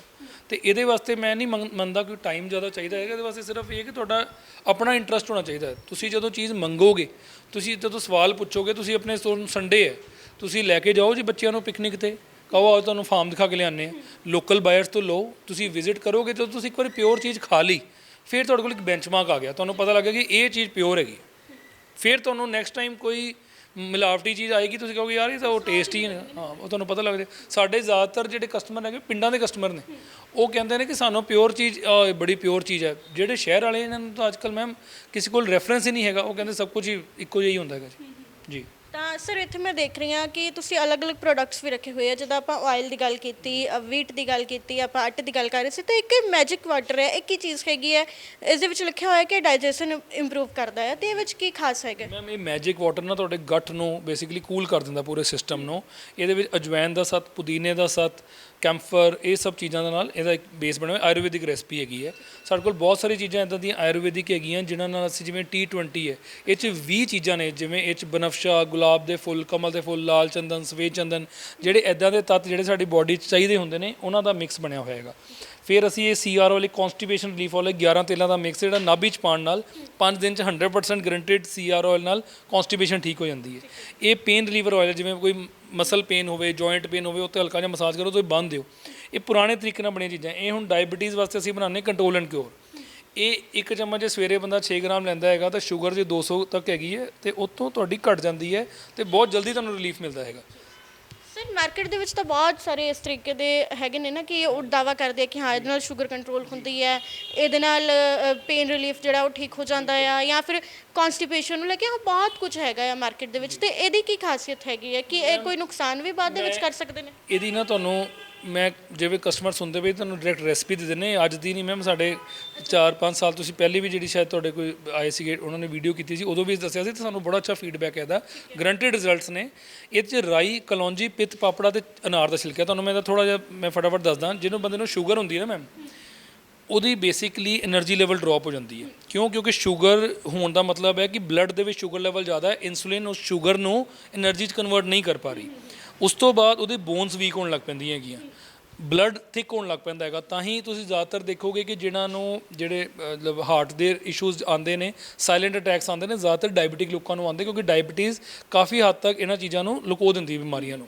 ਤੇ ਇਹਦੇ ਵਾਸਤੇ ਮੈਂ ਨਹੀਂ ਮੰਗ- ਮੰਨਦਾ ਕਿ ਟਾਈਮ ਜ਼ਿਆਦਾ ਚਾਹੀਦਾ ਹੈਗਾ, ਇਹਦੇ ਵਾਸਤੇ ਸਿਰਫ ਇਹ ਕਿ ਤੁਹਾਡਾ ਆਪਣਾ ਇੰਟਰਸਟ ਹੋਣਾ ਚਾਹੀਦਾ ਹੈ। ਤੁਸੀਂ ਜਦੋਂ ਚੀਜ਼ ਮੰਗੋਗੇ, ਤੁਸੀਂ ਜਦੋਂ ਸਵਾਲ ਪੁੱਛੋਗੇ, ਤੁਸੀਂ ਆਪਣੇ ਸੰਡੇ ਹੈ, ਤੁਸੀਂ ਲੈ ਕੇ ਜਾਓ ਜੀ ਬੱਚਿਆਂ ਨੂੰ ਪਿਕਨਿਕ ਤੇ, ਕਹੋ, ਆਓ ਤੁਹਾਨੂੰ ਫਾਰਮ ਦਿਖਾ ਕੇ ਲਿਆਉਂਦੇ ਹਾਂ। ਲੋਕਲ ਬਾਇਰਸ ਤੋਂ ਲਓ, ਤੁਸੀਂ ਵਿਜ਼ਿਟ ਕਰੋਗੇ ਜਦੋਂ ਤੁਸੀਂ ਇੱਕ ਵਾਰੀ ਪਿਓਰ ਚੀਜ਼ ਖਾ ਲਈ, ਫਿਰ ਤੁਹਾਡੇ ਕੋਲ ਇੱਕ ਬੈਂਚਮਾਰਕ ਆ ਗਿਆ। ਤੁਹਾਨੂੰ ਪਤਾ ਲੱਗਿਆ ਕਿ ਇਹ ਚੀਜ਼ ਪਿਓਰ ਹੈਗੀ ਫਿਰ ਤੁਹਾਨੂੰ ਨੈਕਸਟ ਟਾਈਮ ਕੋਈ ਮਿਲਾਵਟੀ ਚੀਜ਼ ਆਏਗੀ ਤੁਸੀਂ ਕਹੋਗੇ ਯਾਰ ਇਹ ਤਾਂ ਉਹ ਟੇਸਟ ਹੀ ਹੈ ਹਾਂ ਉਹ ਤੁਹਾਨੂੰ ਪਤਾ ਲੱਗ ਜਾ ਸਾਡੇ ਜ਼ਿਆਦਾਤਰ ਜਿਹੜੇ ਕਸਟਮਰ ਹੈਗੇ ਪਿੰਡਾਂ ਦੇ ਕਸਟਮਰ ਨੇ ਉਹ ਕਹਿੰਦੇ ਨੇ ਕਿ ਸਾਨੂੰ ਪਿਓਰ ਚੀਜ਼ ਅਹ, ਬੜੀ ਪਿਓਰ ਚੀਜ਼ ਹੈ। ਜਿਹੜੇ ਸ਼ਹਿਰ ਵਾਲੇ ਇਹਨਾਂ ਨੂੰ ਤਾਂ ਅੱਜਕੱਲ ਮੈਮ ਕਿਸੇ ਕੋਲ ਰੈਫਰੈਂਸ ਹੀ ਨਹੀਂ ਹੈਗਾ। ਉਹ ਕਹਿੰਦੇ ਸਭ ਕੁਝ ਹੀ ਇੱਕੋ ਜਿਹਾ ਹੀ ਹੁੰਦਾ ਹੈਗਾ ਜੀ। ਜੀ। ਤਾਂ ਸਰ ਇੱਥੇ ਮੈਂ ਦੇਖ ਰਹੀ ਹਾਂ ਕਿ ਤੁਸੀਂ ਅਲੱਗ-ਅਲੱਗ ਪ੍ਰੋਡਕਟਸ ਵੀ ਰੱਖੇ ਹੋਏ ਆ। ਜਿੱਦਾਂ ਆਪਾਂ ਆਇਲ ਦੀ ਗੱਲ ਕੀਤੀ ਵੀਟ ਦੀ ਗੱਲ ਕੀਤੀ, ਆਪਾਂ ਆਟੇ ਦੀ ਗੱਲ ਕਰ ਰਹੇ ਸੀ, ਤਾਂ ਇੱਕ ਮੈਜਿਕ ਵਾਟਰ ਹੈ, ਇੱਕ ਹੀ ਚੀਜ਼ ਹੈਗੀ ਹੈ। ਇਸ ਦੇ ਵਿੱਚ ਲਿਖਿਆ ਹੋਇਆ ਕਿ ਡਾਈਜੈਸ਼ਨ ਇੰਪਰੂਵ ਕਰਦਾ ਹੈ, ਤੇ ਇਹ ਵਿੱਚ ਕੀ ਖਾਸ ਹੈਗਾ? ਮੈਮ ਇਹ ਮੈਜਿਕ ਵਾਟਰ ਨਾ ਤੁਹਾਡੇ ਗੱਟ ਨੂੰ ਬੇਸਿਕਲੀ ਕੂਲ ਕਰ ਦਿੰਦਾ ਪੂਰੇ ਸਿਸਟਮ ਨੂੰ। ਇਹਦੇ ਵਿੱਚ ਅਜਵਾਇਨ ਦਾ ਸੱਤ, ਪੁਦੀਨੇ ਦਾ ਸੱਤ ਕੈਂਫਰ ਇਹ ਸਭ ਚੀਜ਼ਾਂ ਦੇ ਨਾਲ ਇਹਦਾ ਇੱਕ ਬੇਸ ਬਣਿਆ ਹੋਇਆ, ਆਯੁਰਵੈਦਿਕ ਰੈਸਪੀ ਹੈਗੀ ਹੈ। ਸਾਡੇ ਕੋਲ ਬਹੁਤ ਸਾਰੀ ਚੀਜ਼ਾਂ ਇਦਾਂ ਦੀਆਂ ਆਯੁਰਵੈਦਿਕ ਹੈਗੀਆਂ, ਜਿਨ੍ਹਾਂ ਨਾਲ ਅਸੀਂ ਜਿਵੇਂ T20 ਹੈ, ਇਹ 'ਚ 20 ਚੀਜ਼ਾਂ ਨੇ, ਜਿਵੇਂ ਇਹ 'ਚ ਬਨਫਸ਼ਾ, ਗੁਲਾਬ ਦੇ ਫੁੱਲ, ਕਮਲ ਦੇ ਫੁੱਲ, ਲਾਲ ਚੰਦਨ ਸਵੇਦ ਚੰਦਨ, ਜਿਹੜੇ ਇਦਾਂ ਦੇ ਤੱਤ ਜਿਹੜੇ ਸਾਡੀ ਬਾਡੀ 'ਚ ਚਾਹੀਦੇ ਹੁੰਦੇ ਨੇ, ਉਹਨਾਂ ਦਾ ਮਿਕਸ ਬਣਿਆ ਹੋਇਆ ਹੈਗਾ। ਫਿਰ ਅਸੀਂ ਇਹ ਸੀਆਰ ਵਾਲੇ ਕਨਸਟੀਪੇਸ਼ਨ ਰਿਲੀਫ ਵਾਲੇ 11 ਤੇਲਾਂ ਦਾ ਮਿਕਸ ਜਿਹੜਾ ਨਾਭੀ ਚ ਪਾਉਣ ਨਾਲ 5 ਦਿਨ ਚ 100% ਗਰੰਟਿਡ ਸੀਆਰ ਆਇਲ ਨਾਲ ਕਨਸਟੀਪੇਸ਼ਨ ਠੀਕ ਹੋ ਜਾਂਦੀ ਹੈ। ਇਹ ਪੇਨ ਰਿਲੀਵਰ ਆਇਲ ਜਿਵੇਂ ਕੋਈ ਮਸਲ ਪੇਨ ਹੋਵੇ ਜੁਆਇੰਟ ਪੇਨ ਹੋਵੇ, ਉੱਤੇ ਹਲਕਾ ਜਿਹਾ ਮਸਾਜ ਕਰੋ ਤੇ ਬੰਦ ਦਿਓ। ਇਹ ਪੁਰਾਣੇ ਤਰੀਕੇ ਨਾਲ ਬਣੀਆਂ ਚੀਜ਼ਾਂ। ਇਹ ਹੁਣ ਡਾਇਬੀਟੀਜ਼ ਵਾਸਤੇ ਅਸੀਂ ਬਣਾਉਂਦੇ ਕੰਟਰੋਲ ਐਂਡ ਕਿਉਰ ਇਹ ਇੱਕ ਚਮਚ ਜੇ ਸਵੇਰੇ ਬੰਦਾ 6 ਗ੍ਰਾਮ ਲੈਂਦਾ ਹੈਗਾ, ਤਾਂ ਸ਼ੂਗਰ ਜੇ 200 ਤੱਕ ਹੈਗੀ ਹੈ, ਤੇ ਉੱਥੋਂ ਤੁਹਾਡੀ ਘਟ ਜਾਂਦੀ ਹੈ ਤੇ ਬਹੁਤ ਜਲਦੀ ਤੁਹਾਨੂੰ ਰਿਲੀਫ ਮਿਲਦਾ ਹੈਗਾ। ਸਰ ਮਾਰਕੀਟ ਦੇ ਵਿੱਚ ਤਾਂ ਬਹੁਤ ਸਾਰੇ ਇਸ ਤਰੀਕੇ ਦੇ ਹੈਗੇ ਨੇ ਨਾ ਕਿ ਉਹ ਦਾਵਾ ਕਰਦੇ ਆ ਕਿ ਹਾਂ ਇਹਦੇ ਨਾਲ ਸ਼ੂਗਰ ਕੰਟਰੋਲ ਹੁੰਦੀ ਹੈ ਇਹਦੇ ਨਾਲ ਪੇਨ ਰਿਲੀਫ ਜਿਹੜਾ ਉਹ ਠੀਕ ਹੋ ਜਾਂਦਾ ਆ ਜਾਂ ਫਿਰ ਕਨਸਟੀਪੇਸ਼ਨ ਨੂੰ ਲੈ ਕੇ ਹਾਂ ਬਹੁਤ ਕੁਝ ਹੈਗਾ ਆ ਮਾਰਕੀਟ ਦੇ ਵਿੱਚ ਤੇ ਇਹਦੀ ਕੀ ਖਾਸੀਅਤ ਹੈਗੀ ਹੈ ਕਿ ਇਹ ਕੋਈ ਨੁਕਸਾਨ ਵੀ ਬਾਅਦ ਦੇ ਵਿੱਚ ਕਰ ਸਕਦੇ ਨੇ? ਇਹਦੀ ਨਾ ਤੁਹਾਨੂੰ ਮੈਂ ਜਿਵੇਂ ਕਸਟਮਰ ਸੁਣਦੇ ਪਏ, ਤੁਹਾਨੂੰ ਡਾਇਰੈਕਟ ਰੈਸਪੀ ਦੇ ਦਿੰਨੇ ਅੱਜ ਦੀ ਨਹੀਂ ਮੈਮ ਸਾਡੇ 4-5 ਸਾਲ ਤੁਸੀਂ ਪਹਿਲੇ ਵੀ ਜਿਹੜੀ ਸ਼ਾਇਦ ਤੁਹਾਡੇ ਕੋਈ ਆਏ ਸੀਗੇ, ਉਹਨਾਂ ਨੇ ਵੀਡੀਓ ਕੀਤੀ ਸੀ, ਉਦੋਂ ਵੀ ਦੱਸਿਆ ਸੀ ਤੇ ਸਾਨੂੰ ਬੜਾ ਅੱਛਾ ਫੀਡਬੈਕ ਹੈ ਇਹਦਾ। ਗਰੰਟਡ ਰਿਜ਼ਲਟਸ ਨੇ। ਇਹ ਚ ਰਾਈ, ਕਲੌਂਜੀ, ਪਿੱਤ, ਪਾਪੜਾ ਤੇ ਅਨਾਰ ਦਾ ਛਿਲਕਾ। ਤੁਹਾਨੂੰ ਮੈਂ ਇਹਦਾ ਥੋੜਾ ਜਿਹਾ, ਮੈਂ ਫਟਾਫਟ ਦੱਸਦਾ। ਜਿਹਨੂੰ ਬੰਦੇ ਨੂੰ ਸ਼ੂਗਰ ਹੁੰਦੀ ਹੈ ਨਾ ਮੈਮ ਉਹਦੀ ਬੇਸਿਕਲੀ એનર્ਜੀ ਲੈਵਲ ਡ੍ਰੌਪ ਹੋ ਜਾਂਦੀ ਹੈ। ਕਿਉਂ? ਕਿਉਂਕਿ ਸ਼ੂਗਰ ਹੋਣ ਦਾ ਮਤਲਬ ਹੈ ਕਿ ਬਲੱਡ ਦੇ ਵਿੱਚ ਸ਼ੂਗਰ ਲੈਵਲ ਜ਼ਿਆਦਾ ਹੈ ਇਨਸੂਲਿਨ ਉਸ ਸ਼ੂਗਰ ਨੂੰ એનર્ਜੀ 'ਚ ਕਨਵਰਟ ਨਹੀਂ ਕਰ ਪਾ ਰਹੀ। ਉਸ ਤੋਂ ਬਾਅਦ ਉਹਦੇ ਬੋਨਸ ਵੀਕ ਹੋਣ ਲੱਗ ਪੈਂਦੀਆਂ ਹੈਗੀਆਂ। ਬਲੱਡ ਥਿਕ ਹੋਣ ਲੱਗ ਪੈਂਦਾ ਹੈਗਾ, ਤਾਂ ਹੀ ਤੁਸੀਂ ਜ਼ਿਆਦਾਤਰ ਦੇਖੋਗੇ ਕਿ ਜਿਨ੍ਹਾਂ ਨੂੰ ਜਿਹੜੇ ਮਤਲਬ ਹਾਰਟ ਦੇ ਇਸ਼ੂਜ਼ ਆਉਂਦੇ ਨੇ ਸਾਇਲੈਂਟ ਅਟੈਕਸ ਆਉਂਦੇ ਨੇ, ਜ਼ਿਆਦਾਤਰ ਡਾਇਬੀਟਿਕ ਲੋਕਾਂ ਨੂੰ ਆਉਂਦੇ ਕਿਉਂਕਿ ਡਾਇਬੀਟੀਜ਼ ਕਾਫੀ ਹੱਦ ਤੱਕ ਇਹਨਾਂ ਚੀਜ਼ਾਂ ਨੂੰ ਲੁਕੋ ਦਿੰਦੀ ਹੈ ਬਿਮਾਰੀਆਂ ਨੂੰ।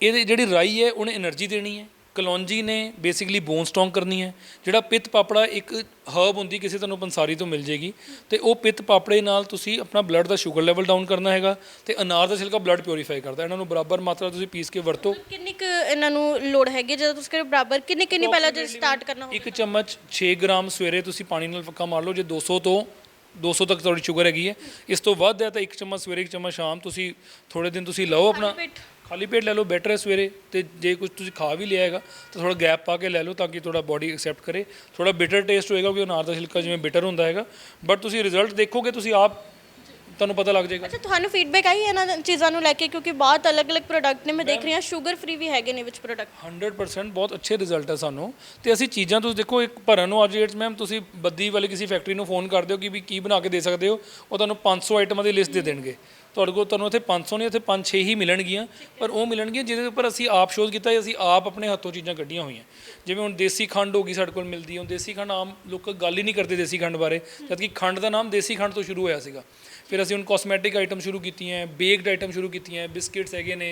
ਇਹਦੀ ਜਿਹੜੀ ਰਾਈ ਹੈ, ਉਹਨੇ એનર્ਜੀ ਦੇਣੀ ਹੈ। ਕਲੌਂਜੀ ਨੇ ਬੇਸਿਕਲੀ ਬੋਨ ਸਟਰੋਂਗ ਕਰਨੀ ਹੈ ਜਿਹੜਾ ਪਿੱਤ ਪਾਪੜਾ ਇੱਕ ਹਰਬ ਹੁੰਦੀ ਕਿਸੇ ਤੁਹਾਨੂੰ ਪੰਸਾਰੀ ਤੋਂ ਮਿਲ ਜੇਗੀ ਤੇ ਉਹ ਪਿੱਤ ਪਾਪੜੇ ਨਾਲ ਤੁਸੀਂ ਆਪਣਾ ਬਲੱਡ ਦਾ ਸ਼ੂਗਰ ਲੈਵਲ ਡਾਊਨ ਕਰਨਾ ਹੈਗਾ ਤੇ ਅਨਾਰ ਦਾ ਛਿਲਕਾ ਬਲੱਡ ਪਿਉਰੀਫਾਈ ਕਰਦਾ ਇਹਨਾਂ ਨੂੰ ਬਰਾਬਰ ਮਾਤਰਾ ਤੁਸੀਂ ਪੀਸ ਕੇ ਵਰਤੋ। ਕਿੰਨੀ ਕੁ ਇਹਨਾਂ ਨੂੰ ਲੋੜ ਹੈਗੀ ਜਦੋਂ ਤੁਸੀਂ ਕਰ ਬਰਾਬਰ ਕਿੰਨੀ ਕਿੰਨੀ ਪਹਿਲਾਂ ਜਦੋਂ ਸਟਾਰਟ ਕਰਨਾ ਹੋਵੇ? ਇੱਕ ਚਮਚ 6 ਗ੍ਰਾਮ ਸਵੇਰੇ ਤੁਸੀਂ ਪਾਣੀ ਨਾਲ ਫੱਕਾ ਮਾਰ ਲਓ ਜੇ 200 ਤੋਂ 200 ਤੱਕ ਤੁਹਾਡੀ ਸ਼ੂਗਰ ਹੈਗੀ ਹੈ। ਇਸ ਤੋਂ ਵੱਧ ਹੈ ਤਾਂ ਇੱਕ ਚਮਚ ਸਵੇਰੇ ਇੱਕ ਚਮਚ ਸ਼ਾਮ ਤੁਸੀਂ ਥੋੜੇ ਦਿਨ ਤੁਸੀਂ ਲਓ ਆਪਣਾ। ਖਾਲੀ ਪੇਟ ਲੈ ਲਓ ਬੈਟਰ ਹੈ ਸਵੇਰੇ। ਤੇ ਜੇ ਕੁਝ ਤੁਸੀਂ ਖਾ ਵੀ ਲਿਆ ਹੈਗਾ ਤਾਂ ਥੋੜਾ ਗੈਪ ਪਾ ਕੇ ਲੈ ਲਓ ਤਾਂ ਕਿ ਤੁਹਾਡਾ ਬਾਡੀ ਐਕਸੈਪਟ ਕਰੇ। ਥੋੜਾ ਬਿਟਰ ਟੇਸਟ ਹੋਏਗਾ ਕਿਉਂਕਿ ਅਨਾਰ ਦਾ ਛਿਲਕਾ ਜਿਵੇਂ ਬਿਟਰ ਹੁੰਦਾ ਹੈਗਾ। ਬਟ ਤੁਸੀਂ ਰਿਜ਼ਲਟ ਦੇਖੋਗੇ ਤੁਸੀਂ ਆਪ ਤੁਹਾਨੂੰ ਪਤਾ ਲੱਗ ਜਾਏਗਾ। ਅੱਛਾ ਤੁਹਾਨੂੰ ਫੀਡਬੈਕ ਆਈ ਹੈ ਇਹਨਾਂ ਚੀਜ਼ਾਂ ਨੂੰ ਲੈ ਕੇ? ਕਿਉਂਕਿ ਬਹੁਤ ਅਲੱਗ-ਅਲੱਗ ਪ੍ਰੋਡਕਟ ਨੇ ਮੈਂ ਦੇਖ ਰਹੀ ਹਾਂ ਸ਼ੂਗਰ ਫ੍ਰੀ ਵੀ ਹੈਗੇ ਨੇ ਵਿੱਚ ਪ੍ਰੋਡਕਟ 100% ਬਹੁਤ ਅੱਛੇ ਰਿਜ਼ਲਟ ਹੈ ਸਾਨੂੰ। ਤੇ ਅਸੀਂ ਚੀਜ਼ਾਂ ਤੁਸੀਂ ਦੇਖੋ ਇੱਕ ਭਰਨ ਨੂੰ ਅੱਜ ਡੇਟਸ ਮੈਮ ਤੁਸੀਂ ਬੱਦੀ ਵਾਲੀ ਕਿਸੇ ਫੈਕਟਰੀ ਨੂੰ ਫੋਨ ਕਰਦੇ ਹੋ ਕਿ ਵੀ ਕੀ ਬਣਾ ਕੇ ਦੇ ਸਕਦੇ ਹੋ ਉਹ ਤੁਹਾਨੂੰ 500 ਆਈਟਮਾਂ ਦੀ ਲਿਸਟ ਦੇ ਦੇਣਗੇ। ਤੁਹਾਡੇ ਕੋਲ ਤੁਹਾਨੂੰ ਇੱਥੇ 500 ਨੇ ਇੱਥੇ 5-6 ਹੀ ਮਿਲਣਗੀਆਂ, ਪਰ ਉਹ ਮਿਲਣਗੀਆਂ ਜਿਹਦੇ ਉੱਪਰ ਅਸੀਂ ਆਪ ਸ਼ੋਧ ਕੀਤਾ ਹੈ ਅਸੀਂ ਆਪ ਆਪਣੇ ਹੱਥੋਂ ਚੀਜ਼ਾਂ ਕੱਢੀਆਂ ਹੋਈਆਂ। ਜਿਵੇਂ ਹੁਣ ਦੇਸੀ ਖੰਡ ਹੋ ਗਈ ਸਾਡੇ ਕੋਲ ਮਿਲਦੀ ਹੈ, ਹੁਣ ਦੇਸੀ ਖੰਡ ਆਮ ਲੋਕ ਗੱਲ ਹੀ ਨਹੀਂ ਕਰਦੇ ਦੇਸੀ ਖੰਡ ਬਾਰੇ ਜਦਕਿ ਖੰਡ ਦਾ ਨਾਮ ਦੇਸੀ ਖੰਡ ਤੋਂ ਸ਼ੁਰੂ ਹੋਇਆ ਸੀਗਾ। ਫਿਰ ਅਸੀਂ ਹੁਣ ਕਾਸਮੈਟਿਕ ਆਈਟਮ ਸ਼ੁਰੂ ਕੀਤੀਆਂ ਬੇਕਡ ਆਈਟਮ ਸ਼ੁਰੂ ਕੀਤੀਆਂ ਬਿਸਕਿਟਸ ਹੈਗੇ ਨੇ,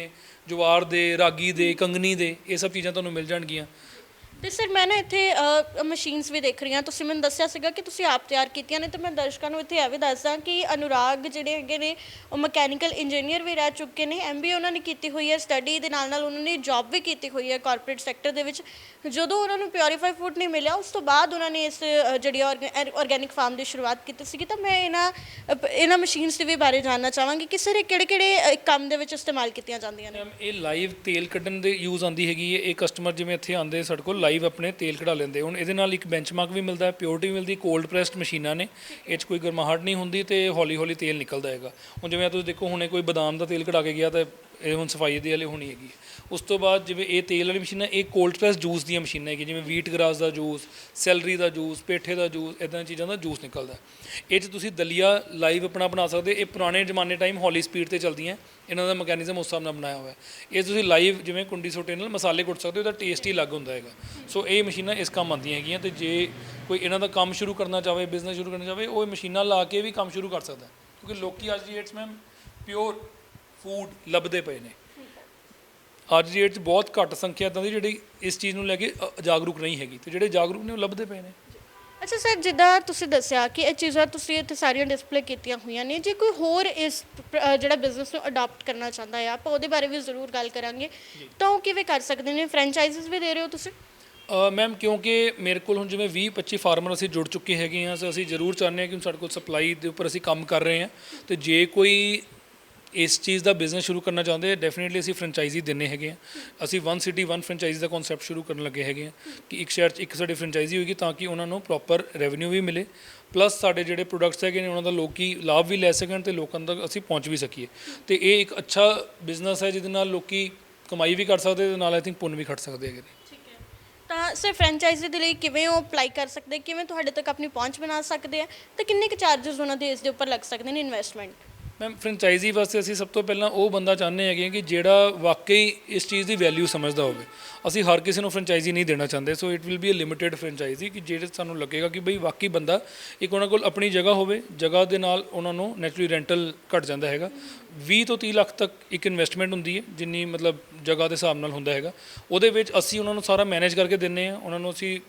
ਜਵਾਰ ਦੇ, ਰਾਗੀ ਦੇ, ਕੰਗਨੀ ਦੇ, ਇਹ ਸਭ ਚੀਜ਼ਾਂ ਤੁਹਾਨੂੰ ਮਿਲ ਜਾਣਗੀਆਂ। ਤੇ ਸਰ ਮੈਂ ਨਾ ਇੱਥੇ ਮਸ਼ੀਨਸ ਵੀ ਦੇਖ ਰਹੀ ਹਾਂ। ਤੁਸੀਂ ਮੈਨੂੰ ਦੱਸਿਆ ਸੀਗਾ ਕਿ ਤੁਸੀਂ ਆਪ ਤਿਆਰ ਕੀਤੀਆਂ ਨੇ ਤੇ ਮੈਂ ਦਰਸ਼ਕਾਂ ਨੂੰ ਇੱਥੇ ਇਹ ਵੀ ਦੱਸਦਾ ਕਿ ਅਨੁਰਾਗ ਜਿਹੜੇ ਹੈਗੇ ਨੇ ਉਹ ਮਕੈਨੀਕਲ ਇੰਜੀਨੀਅਰ ਵੀ ਰਹਿ ਚੁੱਕੇ ਨੇ। ਐਮਬੀਏ ਉਹਨਾਂ ਨੇ ਕੀਤੀ ਹੋਈ ਹੈ ਸਟੱਡੀ ਦੇ ਨਾਲ ਨਾਲ ਉਹਨਾਂ ਨੇ ਜੌਬ ਵੀ ਕੀਤੀ ਹੋਈ ਹੈ ਕਾਰਪੋਰੇਟ ਸੈਕਟਰ ਦੇ ਵਿੱਚ। ਜਦੋਂ ਉਹਨਾਂ ਨੂੰ ਪਿਉਰੀਫਾਈ ਫੂਡ ਨਹੀਂ ਮਿਲਿਆ ਉਸ ਤੋਂ ਬਾਅਦ ਉਹਨਾਂ ਨੇ ਇਸ ਅ, ਜਿਹੜੀ ਆਰਗੈਨਿਕ ਫਾਰਮ ਦੀ ਸ਼ੁਰੂਆਤ ਕੀਤੀ ਸੀਗੀ। ਤਾਂ ਮੈਂ ਇਹਨਾਂ ਇਹਨਾਂ ਮਸ਼ੀਨਸ ਦੇ ਵੀ ਬਾਰੇ ਜਾਨਣਾ ਚਾਹਾਂਗੀ ਕਿ ਸਰ ਇਹ ਕਿਹੜੇ ਕਿਹੜੇ ਕੰਮ ਦੇ ਵਿੱਚ ਇਸਤੇਮਾਲ ਕੀਤੀਆਂ ਜਾਂਦੀਆਂ ਨੇ? ਮੈਮ ਇਹ ਲਾਈਵ ਤੇਲ ਕੱਢਣ ਦੇ ਯੂਜ਼ ਆਉਂਦੀ ਹੈਗੀ ਹੈ। ਇਹ ਕਸਟਮਰ ਜਿਵੇਂ ਇੱਥੇ ਆਉਂਦੇ ਸਾਡੇ ਕੋਲ ਲਾਈਵ ਆਪਣੇ ਤੇਲ ਕਢਾ ਲੈਂਦੇ। ਹੁਣ ਇਹਦੇ ਨਾਲ ਇੱਕ ਬੈਂਚਮਾਰਕ ਵੀ ਮਿਲਦਾ ਹੈ ਪਿਓਰਿਟੀ ਮਿਲਦੀ ਕੋਲਡ ਪ੍ਰੈਸਡ ਮਸ਼ੀਨਾਂ ਨੇ। ਇਹ 'ਚ ਕੋਈ ਗਰਮਾਹਟ ਨਹੀਂ ਹੁੰਦੀ ਤੇ ਹੌਲੀ ਹੌਲੀ ਤੇਲ ਨਿਕਲਦਾ ਹੈਗਾ। ਹੁਣ ਜਿਵੇਂ ਤੁਸੀਂ ਦੇਖੋ, ਹੁਣੇ ਕੋਈ ਬਦਾਮ ਦਾ ਤੇਲ ਕਢਾ ਕੇ ਗਿਆ ਤਾਂ ਇਹ ਹੁਣ ਸਫ਼ਾਈ ਦੀ ਵਾਲੀ ਹੋਣੀ ਹੈਗੀ। ਹੈ। ਉਸ ਤੋਂ ਬਾਅਦ ਜਿਵੇਂ ਇਹ ਤੇਲ ਵਾਲੀ ਮਸ਼ੀਨਾਂ ਇਹ ਕੋਲਡ ਪ੍ਰੈਸ ਜੂਸ ਦੀਆਂ ਮਸ਼ੀਨਾਂ ਹੈਗੀਆਂ, ਜਿਵੇਂ ਵੀਟ ਗਰਾਸ ਦਾ ਜੂਸ ਸੈਲਰੀ ਦਾ ਜੂਸ ਪੇਠੇ ਦਾ ਜੂਸ ਇਦਾਂ ਦੀਆਂ ਚੀਜ਼ਾਂ ਦਾ ਜੂਸ ਨਿਕਲਦਾ ਇਹ 'ਚ ਤੁਸੀਂ ਦਲੀਆ ਲਾਈਵ ਆਪਣਾ ਬਣਾ ਸਕਦੇ ਇਹ ਪੁਰਾਣੇ ਜ਼ਮਾਨੇ ਟਾਈਮ ਹੌਲੀ ਸਪੀਡ ਤੇ ਚੱਲਦੀਆਂ ਇਹਨਾਂ ਦਾ ਮੈਕੈਨਿਜ਼ਮ ਉਸ ਹਿਸਾਬ ਨਾਲ ਬਣਾਇਆ ਹੋਇਆ ਇਹ ਤੁਸੀਂ ਲਾਈਵ ਜਿਵੇਂ ਕੁੰਡੀ ਸੋਟੇ ਨਾਲ ਮਸਾਲੇ ਕੁੱਟ ਸਕਦੇ ਹੋ, ਉਹਦਾ ਟੇਸਟ ਹੀ ਅਲੱਗ ਹੁੰਦਾ ਹੈਗਾ। ਸੋ ਇਹ ਮਸ਼ੀਨਾਂ ਇਸ ਕੰਮ ਆਉਂਦੀਆਂ ਹੈਗੀਆਂ ਤੇ ਜੇ ਕੋਈ ਇਹਨਾਂ ਦਾ ਕੰਮ ਸ਼ੁਰੂ ਕਰਨਾ ਚਾਹਵੇ ਬਿਜ਼ਨਸ ਸ਼ੁਰੂ ਕਰਨਾ ਚਾਹਵੇ ਉਹ ਮਸ਼ੀਨਾਂ ਲਾ ਕੇ ਵੀ ਕੰਮ ਸ਼ੁਰੂ ਕਰ ਸਕਦਾ ਕਿਉਂਕਿ ਲੋਕੀ ਅੱਜ ਦੀ ਡੇਟਸ ਮੈਮ ਪਿਓਰ ਫੂਡ ਲੱਭਦੇ ਪਏ ਨੇ। ਅੱਜ ਦੀ ਡੇਟ 'ਚ ਬਹੁਤ ਘੱਟ ਸੰਖਿਆ ਇਦਾਂ ਦੀ ਜਿਹੜੀ ਇਸ ਚੀਜ਼ ਨੂੰ ਲੈ ਕੇ ਅ, ਜਾਗਰੂਕ ਨਹੀਂ ਹੈਗੀ ਤੇ ਜਿਹੜੇ ਜਾਗਰੂਕ ਨੇ ਉਹ ਲੱਭਦੇ ਪਏ ਨੇ। ਅੱਛਾ ਸਰ ਜਿੱਦਾਂ ਤੁਸੀਂ ਦੱਸਿਆ ਕਿ ਇਹ ਚੀਜ਼ਾਂ ਤੁਸੀਂ ਇੱਥੇ ਸਾਰੀਆਂ ਡਿਸਪਲੇ ਕੀਤੀਆਂ ਹੋਈਆਂ ਨੇ ਜੇ ਕੋਈ ਹੋਰ ਇਸ ਪ- ਅ, ਜਿਹੜਾ ਬਿਜ਼ਨਸ ਨੂੰ ਅਡਾਪਟ ਕਰਨਾ ਚਾਹੁੰਦਾ ਹੈ ਆਪਾਂ ਉਹਦੇ ਬਾਰੇ ਵੀ ਜ਼ਰੂਰ ਗੱਲ ਕਰਾਂਗੇ। ਤਾਂ ਉਹ ਕਿਵੇਂ ਕਰ ਸਕਦੇ ਨੇ? ਫਰੈਂਚਾਈਜ਼ਸ ਵੀ ਦੇ ਰਹੇ ਹੋ ਤੁਸੀਂ? ਮੈਮ ਕਿਉਂਕਿ ਮੇਰੇ ਕੋਲ ਹੁਣ ਜਿਵੇਂ 20 25 ਫਾਰਮਰ ਅਸੀਂ ਜੁੜ ਚੁੱਕੇ ਹੈਗੇ ਹਾਂ ਸੋ ਅਸੀਂ ਜ਼ਰੂਰ ਚਾਹੁੰਦੇ ਹਾਂ ਕਿ ਸਾਡੇ ਕੋਲ ਸਪਲਾਈ ਦੇ ਉੱਪਰ ਅਸੀਂ ਕੰਮ ਕਰ ਰਹੇ ਹਾਂ। ਤੇ ਜੇ ਕੋਈ ਇਸ ਚੀਜ਼ ਦਾ ਬਿਜ਼ਨਸ ਸ਼ੁਰੂ ਕਰਨਾ ਚਾਹੁੰਦੇ ਡੈਫੀਨਿਟਲੀ ਅਸੀਂ ਫਰੈਂਚਾਈਜ਼ੀ ਦਿੰਨੇ ਹੈਗੇ ਹਾਂ। ਅਸੀਂ ਵਨ ਸਿਟੀ ਵਨ ਫਰੈਂਚਾਈਜ਼ੀ ਦਾ ਕਨਸੈਪਟ ਸ਼ੁਰੂ ਕਰਨ ਲੱਗੇ ਹੈਗੇ ਹਾਂ ਕਿ ਇੱਕ ਸ਼ਹਿਰ 'ਚ ਇੱਕ ਸਾਡੀ ਫਰੈਂਚਾਈਜ਼ੀ ਹੋਏਗੀ ਤਾਂ ਕਿ ਉਹਨਾਂ ਨੂੰ ਪ੍ਰੋਪਰ ਰੈਵਨਿਊ ਵੀ ਮਿਲੇ। ਪਲੱਸ ਸਾਡੇ ਜਿਹੜੇ ਪ੍ਰੋਡਕਟਸ ਹੈਗੇ ਨੇ, ਉਹਨਾਂ ਦਾ ਲੋਕੀ ਲਾਭ ਵੀ ਲੈ ਸਕਣ ਤੇ ਲੋਕਾਂ ਤੱਕ ਅਸੀਂ ਪਹੁੰਚ ਵੀ ਸਕੀਏ। ਤੇ ਇਹ ਇੱਕ ਅੱਛਾ ਬਿਜ਼ਨਸ ਹੈ ਜਿਹਦੇ ਨਾਲ ਲੋਕੀ ਕਮਾਈ ਵੀ ਕਰ ਸਕਦੇ ਤੇ ਨਾਲ ਆਈ ਥਿੰਕ ਪੁੰਨ ਵੀ ਖੱਟ ਸਕਦੇ ਹੈਗੇ ਨੇ। ਠੀਕ ਹੈ। ਤਾਂ ਸਰ ਫਰੈਂਚਾਈਜ਼ੀ ਦੇ ਲਈ ਕਿਵੇਂ ਉਹ ਅਪਲਾਈ ਕਰ ਸਕਦੇ? ਕਿਵੇਂ ਤੁਹਾਡੇ ਤੱਕ ਆਪਣੀ ਪਹੁੰਚ ਬਣਾ ਸਕਦੇ ਆ? ਤੇ ਕਿੰਨੇ ਕੁ ਚਾਰजेस ਉਹਨਾਂ ਦੇ ਇਸ ਦੇ ਉੱਪਰ ਲੱਗ ਸਕਦੇ ਨੇ ਇਨਵੈਸਟਮੈਂਟ ਮੈਮ ਫਰੈਂਚਾਈਜ਼ੀ ਵਾਸਤੇ ਅਸੀਂ ਸਭ ਤੋਂ ਪਹਿਲਾਂ ਉਹ ਬੰਦਾ ਚਾਹੁੰਦੇ ਹੈਗੇ ਕਿ ਜਿਹੜਾ ਵਾਕਈ ਇਸ ਚੀਜ਼ ਦੀ ਵੈਲਿਊ ਸਮਝਦਾ ਹੋਵੇ। ਅਸੀਂ ਹਰ ਕਿਸੇ ਨੂੰ ਫਰੈਂਚਾਈਜ਼ੀ ਨਹੀਂ ਦੇਣਾ ਚਾਹੁੰਦੇ so it will be a limited franchise ਕਿ ਜਿਹੜੇ ਸਾਨੂੰ ਲੱਗੇਗਾ ਕਿ ਬਈ ਵਾਕਈ ਬੰਦਾ ਇੱਕ ਉਹਨਾਂ ਕੋਲ ਆਪਣੀ ਜਗ੍ਹਾ ਹੋਵੇ, ਜਗ੍ਹਾ ਦੇ ਨਾਲ ਉਹਨਾਂ ਨੂੰ ਨੈਚੁਰਲੀ ਰੈਂਟਲ ਘਟ ਜਾਂਦਾ ਹੈਗਾ। 20 ਤੋਂ 30 ਲੱਖ ਤੱਕ ਇੱਕ ਇਨਵੈਸਟਮੈਂਟ ਹੁੰਦੀ ਹੈ, ਜਿੰਨੀ ਮਤਲਬ ਜਗ੍ਹਾ ਦੇ ਹਿਸਾਬ ਨਾਲ ਹੁੰਦਾ ਹੈਗਾ। ਉਹਦੇ ਵਿੱਚ ਅਸੀਂ ਉਹਨਾਂ ਨੂੰ ਸਾਰਾ ਮੈਨੇਜ ਕਰਕੇ ਦਿੰਨੇ ਆ ਉਹਨਾਂ ਨੂੰ ਅਸੀਂ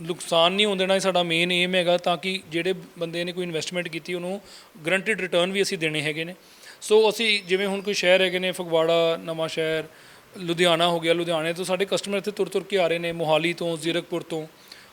ਨੁਕਸਾਨ ਨਹੀਂ ਹੋਣ ਦੇਣਾ ਇਹ ਸਾਡਾ ਮੇਨ ਏਮ ਹੈਗਾ ਤਾਂ ਕਿ ਜਿਹੜੇ ਬੰਦੇ ਨੇ ਕੋਈ ਇਨਵੈਸਟਮੈਂਟ ਕੀਤੀ ਉਹਨੂੰ ਗਰੰਟਿਡ ਰਿਟਰਨ ਵੀ ਅਸੀਂ ਦੇਣੇ ਹੈਗੇ ਨੇ। ਸੋ ਅਸੀਂ ਜਿਵੇਂ ਹੁਣ ਕੋਈ ਸ਼ਹਿਰ ਹੈਗੇ ਨੇ, ਫਗਵਾੜਾ, ਨਵਾਂ ਸ਼ਹਿਰ, ਲੁਧਿਆਣਾ ਹੋ ਗਿਆ, ਲੁਧਿਆਣੇ ਤੋਂ ਸਾਡੇ ਕਸਟਮਰ ਇੱਥੇ ਤੁਰ ਤੁਰ ਕੇ ਆ ਰਹੇ ਨੇ, ਮੋਹਾਲੀ ਤੋਂ, ਜ਼ੀਰਕਪੁਰ ਤੋਂ।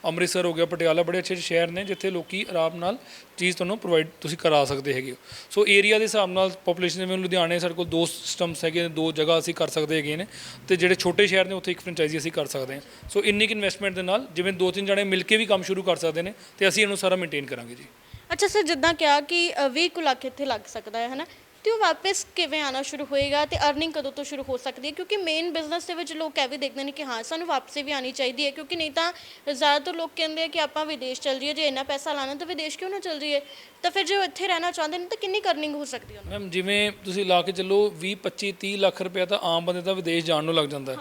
ਅੰਮ੍ਰਿਤਸਰ ਹੋ ਗਿਆ ਪਟਿਆਲਾ ਬੜੇ ਅੱਛੇ ਸ਼ਹਿਰ ਨੇ ਜਿੱਥੇ ਲੋਕੀ ਆਰਾਮ ਨਾਲ ਚੀਜ਼ ਤੁਹਾਨੂੰ ਪ੍ਰੋਵਾਈਡ ਤੁਸੀਂ ਕਰਾ ਸਕਦੇ ਹੈਗੇ ਹੋ। ਸੋ ਏਰੀਆ ਦੇ ਹਿਸਾਬ ਨਾਲ ਪੋਪੂਲੇਸ਼ਨ ਜਿਵੇਂ ਲੁਧਿਆਣੇ ਸਾਡੇ ਕੋਲ ਦੋ ਸਿਸਟਮਸ ਹੈਗੇ ਨੇ ਦੋ ਜਗ੍ਹਾ ਅਸੀਂ ਕਰ ਸਕਦੇ ਹੈਗੇ ਨੇ ਤੇ ਜਿਹੜੇ ਛੋਟੇ ਸ਼ਹਿਰ ਨੇ ਉੱਥੇ ਇੱਕ ਫਰੈਂਚਾਈਜ਼ੀ ਅਸੀਂ ਕਰ ਸਕਦੇ ਹਾਂ। ਸੋ ਇੰਨੀ ਕੁ ਇਨਵੈਸਟਮੈਂਟ ਦੇ ਨਾਲ ਜਿਵੇਂ ਦੋ ਤਿੰਨ ਜਣੇ ਮਿਲ ਕੇ ਵੀ ਕੰਮ ਸ਼ੁਰੂ ਕਰ ਸਕਦੇ ਨੇ ਤੇ ਅਸੀਂ ਇਹਨੂੰ ਸਾਰਾ ਮੇਨਟੇਨ ਕਰਾਂਗੇ ਜੀ। ਅੱਛਾ ਸਰ ਜਿੱਦਾਂ ਕਿਹਾ ਕਿ ਅ, 20 ਕੁ ਲੱਖ ਇੱਥੇ ਲੱਗ ਸਕਦਾ ਹੈ ਹਨਾ? ਤੇ ਉਹ ਵਾਪਸ ਕਿਵੇਂ ਆਣਾ ਸ਼ੁਰੂ ਹੋਏਗਾ ਤੇ ਅਰਨਿੰਗ ਕਦੋਂ ਤੋਂ ਸ਼ੁਰੂ ਹੋ ਸਕਦੀ ਹੈ? ਕਿਉਂਕਿ ਮੇਨ ਬਿਜ਼ਨਸ ਦੇ ਵਿੱਚ ਲੋਕ ਇਹ ਵੀ ਦੇਖਦੇ ਨੇ ਕਿ ਹਾਂ ਸਾਨੂੰ ਵਾਪਸੀ ਵੀ ਆਣੀ ਚਾਹੀਦੀ ਹੈ ਕਿਉਂਕਿ ਨਹੀਂ ਤਾਂ ਜ਼ਿਆਦਾਤਰ ਲੋਕ ਕਹਿੰਦੇ ਆ ਕਿ ਆਪਾਂ ਵਿਦੇਸ਼ ਚੱਲ ਜਾਈਏ ਜੇ ਇੰਨਾ ਪੈਸਾ ਲਾਣਾ ਤਾਂ ਵਿਦੇਸ਼ ਕਿਉਂ ਨਾ ਚੱਲ ਜਾਈਏ? ਤਾਂ ਫਿਰ ਜੇ ਉਹ ਇੱਥੇ ਰਹਿਣਾ ਚਾਹੁੰਦੇ ਨੇ ਤਾਂ ਕਿੰਨੀ ਕਰਨਿੰਗ ਹੋ ਸਕਦੀ ਹੈ ਉਹਨਾਂ ਮੈਮ ਜਿਵੇਂ ਤੁਸੀਂ ਲਾ ਕੇ ਚੱਲੋ 20 25 30 ਲੱਖ ਰੁਪਏ ਤਾਂ ਆਮ ਬੰਦੇ ਦਾ ਵਿਦੇਸ਼ ਜਾਣ ਨੂੰ ਲੱਗ ਜਾਂਦਾ ਹੈ।